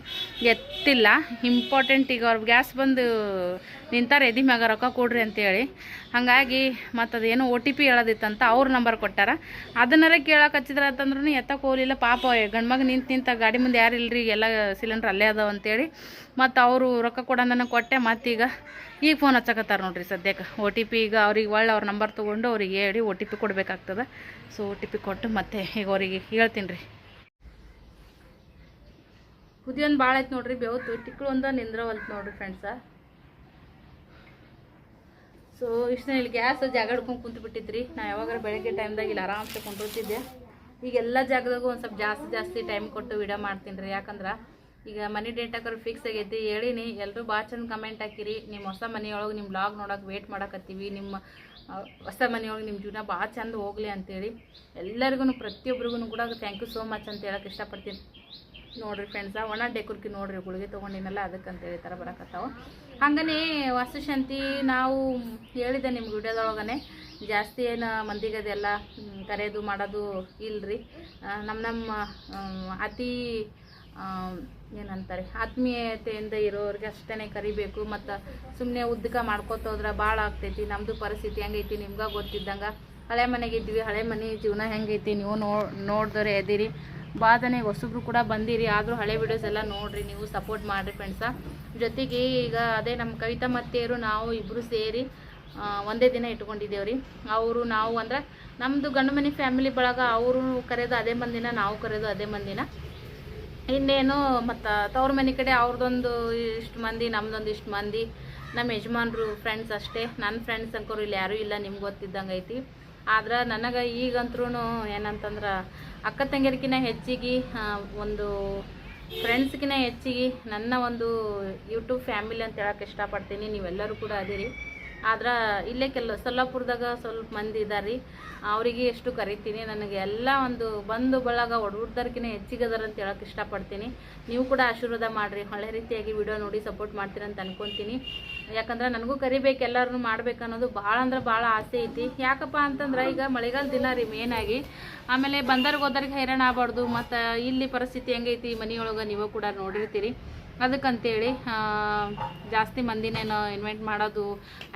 ಎತ್ತಿಲ್ಲ ಇಂಪಾರ್ಟೆಂಟ್ ಈಗ ಅವ್ರ ಗ್ಯಾಸ್ ಬಂದು ನಿಂತಾರೆ ಎದಿ ಮ್ಯಾಗ ರೊಕ್ಕ ಕೊಡ್ರಿ ಅಂತೇಳಿ. ಹಾಗಾಗಿ ಮತ್ತು ಅದೇನೋ ಒ ಟಿ ಪಿ ಹೇಳೋದಿತ್ತಂತ ಅವ್ರ ನಂಬರ್ ಕೊಟ್ಟಾರ. ಅದನ್ನಾರ ಕೇಳಕ್ಕೆ ಹಚ್ಚಿದ್ರೆ ಅಂತಂದ್ರೂ ಎತ್ತಕ್ಕೆ ಹೋಗಲಿಲ್ಲ. ಪಾಪ ಗಂಡ್ಮಗ ನಿಂತು ನಿಂತ ಗಾಡಿ ಮುಂದೆ ಯಾರು ಇಲ್ರಿ? ಎಲ್ಲ ಸಿಲಿಂಡ್ರ್ ಅಲ್ಲೇ ಅದಾವ ಅಂತೇಳಿ. ಮತ್ತು ಅವರು ರೊಕ್ಕ ಕೊಡೋದನ್ನು ಕೊಟ್ಟೆ. ಮತ್ತೀಗ ಈಗ ಫೋನ್ ಹಚ್ಚಕತ್ತಾರ ನೋಡ್ರಿ ಸದ್ಯಕ್ಕೆ ಒ ಟಿ ಪಿ ಈಗ ಅವ್ರಿಗೆ ಒಳ್ಳೆ ಅವ್ರ ನಂಬರ್ ತೊಗೊಂಡು ಅವ್ರಿಗೆ ಹೇಳಿ ಒ ಟಿ ಪಿ ಕೊಡಬೇಕಾಗ್ತದೆ. ಸೊ ಒ ಟಿ ಪಿ ಕೊಟ್ಟು ಮತ್ತೆ ಈಗ ಅವ್ರಿಗೆ ಹೇಳ್ತೀನಿ ರೀ ಕುದಿಯೊಂದು ಭಾಳ ಐತೆ ನೋಡ್ರಿ. ಬೆವತ್ತು. ಟಿಕ್ಳು ಒಂದು ನಿಂದ್ರವಲ್ತು ನೋಡ್ರಿ ಫ್ರೆಂಡ್ಸ ಸೊ ಇಷ್ಟು ಇಲ್ಲಿ ಗ್ಯಾಸ್ ಜಾಗ ಕುಂತು ಬಿಟ್ಟಿದ್ರಿ ನಾ ಯಾವಾಗಾರ ಬೆಳಗ್ಗೆ ಟೈಮ್ದಾಗ ಇಲ್ಲಿ ಆರಾಮ್ಸೆ ಕುಂತಿದ್ದೆ ಈಗ ಎಲ್ಲ ಜಾಗದಾಗೂ ಒಂದು ಸ್ವಲ್ಪ ಜಾಸ್ತಿ ಜಾಸ್ತಿ ಟೈಮ್ ಕೊಟ್ಟು ವಿಡಿಯೋ ಮಾಡ್ತೀನಿ ರೀ. ಯಾಕಂದ್ರೆ ಈಗ ಮನಿ ಡೇಟ್ ಹಾಕೋರು ಫಿಕ್ಸ್ ಆಗೈತಿ. ಹೇಳಿನಿ ಎಲ್ಲರೂ ಭಾಳ ಚಂದ ಕಮೆಂಟ್ ಹಾಕಿರಿ. ನಿಮ್ಮ ಹೊಸ ಮನೆಯೊಳಗೆ ನಿಮ್ಮ ಬ್ಲಾಗ್ ನೋಡೋಕೆ ವೇಟ್ ಮಾಡಕತ್ತೀವಿ. ನಿಮ್ಮ ಹೊಸ ಮನೆಯೊಳಗೆ ನಿಮ್ಮ ಜೀವನ ಭಾಳ ಚಂದ ಹೋಗಲಿ ಅಂತೇಳಿ. ಎಲ್ಲರಿಗೂ ಪ್ರತಿಯೊಬ್ಬರಿಗೂ ಕೂಡ ಥ್ಯಾಂಕ್ ಯು ಸೋ ಮಚ್ ಅಂತ ಹೇಳಕ್ಕೆ ಇಷ್ಟಪಡ್ತೀನಿ. ನೋಡ್ರಿ ಫ್ರೆಂಡ್ಸ ಒಣ ಡೆಕೋರ್ಕಿ ನೋಡ್ರಿ ಗುಳಿಗೆ ತೊಗೊಂಡಿನಲ್ಲ ತರ ಥರ ಬರಕತ್ತಾವ. ಹಾಗನೇ ವಾಸ್ತುಶಾಂತಿ ನಾವು ಹೇಳಿದೆ ನಿಮ್ಗೆ ವಿಡಿಯೋದೊಳಗನೆ, ಜಾಸ್ತಿ ಏನು ಮಂದಿಗೆ ಅದೆಲ್ಲ ಕರೆಯೋದು ಮಾಡೋದು ಇಲ್ರಿ. ನಮ್ಮ ನಮ್ಮ ಅತಿ ಏನಂತಾರೆ, ಆತ್ಮೀಯತೆಯಿಂದ ಇರೋರಿಗೆ ಅಷ್ಟೇ ಕರಿಬೇಕು, ಮತ್ತು ಸುಮ್ಮನೆ ಉದ್ದಕ ಹೋದ್ರೆ ಭಾಳ ಆಗ್ತೈತಿ. ನಮ್ಮದು ಪರಿಸ್ಥಿತಿ ಹೆಂಗೈತಿ ನಿಮ್ಗೆ ಗೊತ್ತಿದ್ದಂಗೆ, ಹಳೆ ಮನೆಗೆ ಇದ್ವಿ, ಹಳೆ ಮನೆ ಜೀವನ ಹೆಂಗೈತಿ, ನೀವು ನೋ ಬಾದನೆಗೆ ಹೊಸಬ್ರು ಕೂಡ ಬಂದಿರಿ, ಆದರೂ ಹಳೆ ವಿಡಿಯೋಸ್ ಎಲ್ಲ ನೋಡಿರಿ, ನೀವು ಸಪೋರ್ಟ್ ಮಾಡಿರಿ ಫ್ರೆಂಡ್ಸ ಜೊತೆಗೆ ಈಗ ಅದೇ ನಮ್ಮ ಕವಿತಾ ಮತ್ತೆಯರು, ನಾವು ಇಬ್ಬರು ಸೇರಿ ಒಂದೇ ದಿನ ಇಟ್ಕೊಂಡಿದ್ದೇವ್ರಿ. ಅವರು ನಾವು ಅಂದ್ರೆ ನಮ್ಮದು ಗಂಡು ಮನೆ ಫ್ಯಾಮಿಲಿ ಬಳಗ ಅವರು ಕರೆಯೋದು ಅದೇ ಮಂದಿನ, ನಾವು ಕರೆಯೋದು ಅದೇ ಮಂದಿನ. ಇನ್ನೇನು ಮತ್ತು ತವ್ರ ಮನೆ ಕಡೆ ಅವ್ರದ್ದೊಂದು ಇಷ್ಟು ಮಂದಿ ನಮ್ಮದೊಂದು ಇಷ್ಟು ಮಂದಿ. ನಮ್ಮ ಯಜಮಾನ್ರು ಫ್ರೆಂಡ್ಸ್ ಅಷ್ಟೇ. ನನ್ನ ಫ್ರೆಂಡ್ಸ್ ಅನ್ಕೋರು ಇಲ್ಲಿ ಯಾರೂ ಇಲ್ಲ, ನಿಮ್ಗೆ ಗೊತ್ತಿದ್ದಂಗೆ ಐತಿ. ಆದ್ರೆ ನನಗೆ ಈಗಂತ್ರೂ ಏನಂತಂದ್ರೆ ಅಕ್ಕ ತಂಗಿಯರ್ಕಿನ ಹೆಚ್ಚಿಗೆ ಒಂದು ಫ್ರೆಂಡ್ಸ್ಗಿನ ಹೆಚ್ಚಿಗೆ ನನ್ನ ಒಂದು ಯೂಟ್ಯೂಬ್ ಫ್ಯಾಮಿಲಿ ಅಂತ ಹೇಳಕ್ಕೆ ಇಷ್ಟಪಡ್ತೀನಿ. ನೀವೆಲ್ಲರೂ ಕೂಡ ಅದಿರಿ. ಆದ್ರೆ ಇಲ್ಲೇ ಕೆಲ ಸೊಲ್ಲಾಪುರದಾಗ ಸ್ವಲ್ಪ ಮಂದಿ ಇದ್ದಾರೆ ಅವರಿಗೆ ಎಷ್ಟು ಕರಿತೀನಿ, ನನಗೆ ಎಲ್ಲ ಒಂದು ಬಂದು ಬಳಗ ಒಡಹುಡ್ದರ್ಕಿನ ಹೆಚ್ಚಿಗದಾರ ಅಂತ ಹೇಳಕ್ಕೆ ಇಷ್ಟಪಡ್ತೀನಿ. ನೀವು ಕೂಡ ಆಶೀರ್ವಾದ ಮಾಡಿರಿ, ಒಳ್ಳೆ ರೀತಿಯಾಗಿ ವಿಡಿಯೋ ನೋಡಿ ಸಪೋರ್ಟ್ ಮಾಡ್ತೀರ ಅಂತ ಅನ್ಕೊತೀನಿ. ಯಾಕಂದ್ರೆ ನನಗೂ ಕರಿಬೇಕು ಎಲ್ಲರೂ ಮಾಡ್ಬೇಕು ಅನ್ನೋದು ಭಾಳ ಅಂದ್ರೆ ಭಾಳ ಆಸೆ ಐತಿ. ಯಾಕಪ್ಪ ಅಂತಂದ್ರೆ ಈಗ ಮಳೆಗಾಲ ದಿನ ರೀ ಮೇನಾಗಿ ಆಮೇಲೆ ಬಂದರ್ಗೆ ಹೋದರ್ಗೆ ಹೈರಾಣ ಆಗ್ಬಾರ್ದು, ಮತ್ತು ಇಲ್ಲಿ ಪರಿಸ್ಥಿತಿ ಹೆಂಗೈತಿ ಮನೆಯೊಳಗೆ ನೀವು ಕೂಡ ನೋಡಿರ್ತೀರಿ. ಅದಕ್ಕಂತೇಳಿ ಜಾಸ್ತಿ ಮಂದಿನೇನು ಇನ್ವೈಟ್ ಮಾಡೋದು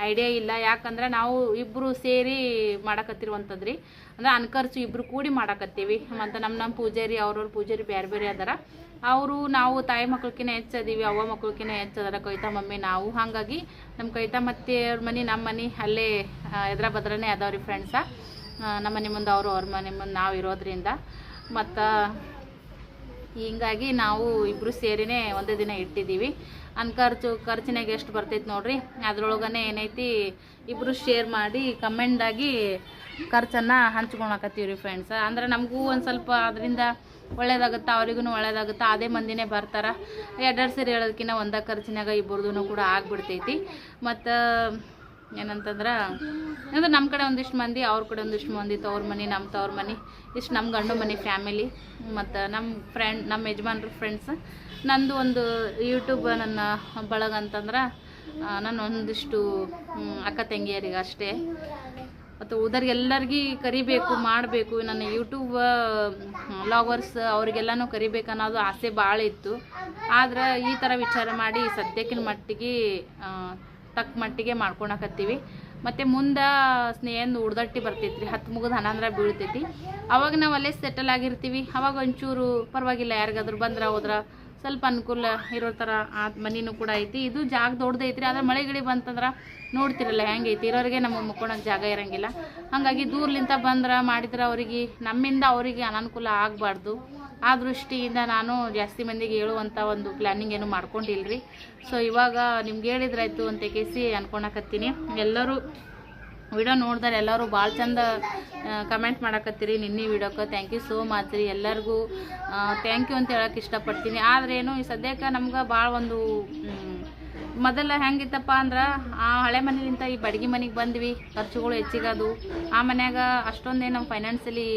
ಐಡಿಯಾ ಇಲ್ಲ. ಯಾಕಂದ್ರೆ ನಾವು ಇಬ್ಬರು ಸೇರಿ ಮಾಡಕತ್ತಿರುವಂಥದ್ದು ರೀ ಅಂದ್ರೆ ಅನ್ಕರ್ಚು ಇಬ್ಬರು ಕೂಡಿ ಮಾಡಕತ್ತೀವಿ. ಮತ್ತು ನಮ್ಮ ನಮ್ಮ ಪೂಜಾರಿ, ಅವ್ರವ್ರ ಪೂಜಾರಿ ಬೇರೆ ಬೇರೆ ಅದಾರ. ಅವರು ನಾವು ತಾಯಿ ಮಕ್ಳಕಿನ ಹೆಚ್ಚದೀವಿ, ಅವ್ವ ಮಕ್ಳಕಿನ ಹೆಚ್ಚದಾರ ಕವಿತಾ ಮಮ್ಮಿ ನಾವು. ಹಾಗಾಗಿ ನಮ್ಮ ಕವಿತಾ ಮತ್ತೆ ಅವ್ರ ಮನೆ ನಮ್ಮ ಮನೆ ಅಲ್ಲೇ ಎದ್ರ ಬದ್ರನೇ ಅದಾವ್ರಿ ಫ್ರೆಂಡ್ಸ ನಮ್ಮ ಮನೆ ಮುಂದೆ ಅವರು, ಅವ್ರ ಮನೆ ಮುಂದೆ ನಾವು ಇರೋದ್ರಿಂದ. ಮತ್ತು ಹಿಂಗಾಗಿ ನಾವು ಇಬ್ಬರು ಸೇರಿನೇ ಒಂದೇ ದಿನ ಇಟ್ಟಿದ್ದೀವಿ. ಅನ್ ಖರ್ಚು ಖರ್ಚಿನಾಗ ಎಷ್ಟು ಬರ್ತೈತೆ ನೋಡ್ರಿ, ಅದ್ರೊಳಗನೆ ಏನೈತಿ ಇಬ್ಬರು ಶೇರ್ ಮಾಡಿ ಕಮೆಂಡಾಗಿ ಖರ್ಚನ್ನು ಹಂಚ್ಕೊಳಕತ್ತೀವಿ ರೀ ಫ್ರೆಂಡ್ಸ್ ಅಂದ್ರೆ ನಮಗೂ ಒಂದು ಸ್ವಲ್ಪ ಅದರಿಂದ ಒಳ್ಳೇದಾಗುತ್ತೆ ಅವ್ರಿಗೂ ಒಳ್ಳೇದಾಗುತ್ತೆ, ಅದೇ ಮಂದಿನೇ ಬರ್ತಾರೆ. ಎರಡೆರಡು ಸೇರಿ ಹೇಳೋದಕ್ಕಿಂತ ಒಂದೇ ಖರ್ಚಿನಾಗ ಇಬ್ಬರದೂ ಕೂಡ ಆಗಿಬಿಡ್ತೈತಿ. ಮತ್ತು ಏನಂತಂದ್ರೆ, ಅಂದ್ರೆ ನಮ್ಮ ಕಡೆ ಒಂದಿಷ್ಟು ಮಂದಿ, ಅವ್ರ ಕಡೆ ಒಂದಿಷ್ಟು ಮಂದಿ, ತವ್ರ ಮನೆ ನಮ್ಮ ತವ್ರ ಮನೆ, ಇಷ್ಟು ನಮ್ಮ ಗಂಡು ಮನೆ ಫ್ಯಾಮಿಲಿ, ಮತ್ತು ನಮ್ಮ ಫ್ರೆಂಡ್ ನಮ್ಮ ಯಜಮಾನ್ರ ಫ್ರೆಂಡ್ಸ್. ನಂದು ಒಂದು ಯೂಟ್ಯೂಬ್ ನನ್ನ ಬಳಗ ಅಂತಂದ್ರೆ ನಾನು ಒಂದಿಷ್ಟು ಅಕ್ಕ ತಂಗಿಯರಿಗೆ ಅಷ್ಟೇ. ಮತ್ತು ಉದರ್ಗೆಲ್ಲರಿಗೂ ಕರಿಬೇಕು, ಮಾಡಬೇಕು, ನನ್ನ ಯೂಟ್ಯೂಬ್ ಲಾಗರ್ಸ್ ಅವರಿಗೆಲ್ಲನೂ ಕರಿಬೇಕು ಅನ್ನೋದು ಆಸೆ ಭಾಳ ಇತ್ತು. ಆದ್ರೆ ಈ ಥರ ವಿಚಾರ ಮಾಡಿ ಸದ್ಯಕ್ಕಿನ ಮಟ್ಟಿಗೆ ತಕ್ಕ ಮಟ್ಟಿಗೆ ಮಾಡ್ಕೊಳಕತ್ತೀವಿ. ಮತ್ತು ಮುಂದೆ ಸ್ನೇಹನ ಉಡ್ದಟ್ಟಿ ಬರ್ತೈತಿ ರೀ ಹತ್ತು ಮುಗಿದು ಹನ್ನೊಂದರ ಬೀಳ್ತೈತಿ. ಅವಾಗ ನಾವು ಅಲ್ಲೇ ಸೆಟಲ್ ಆಗಿರ್ತೀವಿ. ಅವಾಗ ಒಂಚೂರು ಪರವಾಗಿಲ್ಲ, ಯಾರಿಗಾದ್ರೂ ಬಂದ್ರೆ ಹೋದ್ರ. ಸ್ವಲ್ಪ ಅನುಕೂಲ ಇರೋ ಥರ ಆ ಮನಿನೂ ಕೂಡ ಐತಿ. ಇದು ಜಾಗ ದೊಡ್ಡದೈತಿ ರೀ ಆದ್ರೆ ಮಳೆ ಗಿಳಿ ಬಂತಂದ್ರೆ ನೋಡ್ತಿರಲ್ಲ ಹೆಂಗೈತಿ ಇರೋರಿಗೆ ನಮ್ಮ ಮುಕ್ಕೊಳಕ್ಕೆ ಜಾಗ ಇರಂಗಿಲ್ಲ. ಹಾಗಾಗಿ ದೂರ್ಲಿಂದ ಬಂದ್ರೆ ಮಾಡಿದ್ರೆ ಅವರಿಗೆ ನಮ್ಮಿಂದ ಅವರಿಗೆ ಅನನುಕೂಲ ಆಗಬಾರ್ದು. ಆ ದೃಷ್ಟಿಯಿಂದ ನಾನು ಜಾಸ್ತಿ ಮಂದಿಗೆ ಹೇಳುವಂಥ ಒಂದು ಪ್ಲ್ಯಾನಿಂಗ್ ಏನು ಮಾಡ್ಕೊಂಡಿಲ್ರಿ. ಸೊ ಇವಾಗ ನಿಮ್ಗೆ ಹೇಳಿದ್ರಾಯ್ತು ಅಂತ ಕೇಸಿ ಅನ್ಕೊಳಕತ್ತೀನಿ ಎಲ್ಲರೂ ವಿಡಿಯೋ ನೋಡಿದ್ರೆ ಎಲ್ಲರೂ ಭಾಳ ಚಂದ ಕಮೆಂಟ್ ಮಾಡಕತ್ತೀರಿ ನಿನ್ನೆ ವಿಡಿಯೋಕ್ಕೆ. ಥ್ಯಾಂಕ್ ಯು ಸೋ ಮಚ್ ರೀ ಎಲ್ಲರಿಗೂ. ಥ್ಯಾಂಕ್ ಯು ಅಂತ ಹೇಳೋಕೆ ಇಷ್ಟಪಡ್ತೀನಿ. ಆದ್ರೇನು ಈ ಸದ್ಯಕ್ಕೆ ನಮ್ಗೆ ಭಾಳ ಒಂದು ಮೊದಲ ಹೆಂಗಿತ್ತಪ್ಪ ಅಂದ್ರೆ ಆ ಹಳೆ ಮನೆಯಿಂದ ಈ ಬಡಗಿ ಮನೆಗೆ ಬಂದ್ವಿ. ಖರ್ಚುಗಳು ಹೆಚ್ಚಿಗದು. ಆ ಮನ್ಯಾಗ ಅಷ್ಟೊಂದೇ ನಮ್ಮ ಫೈನಾನ್ಸಲಿ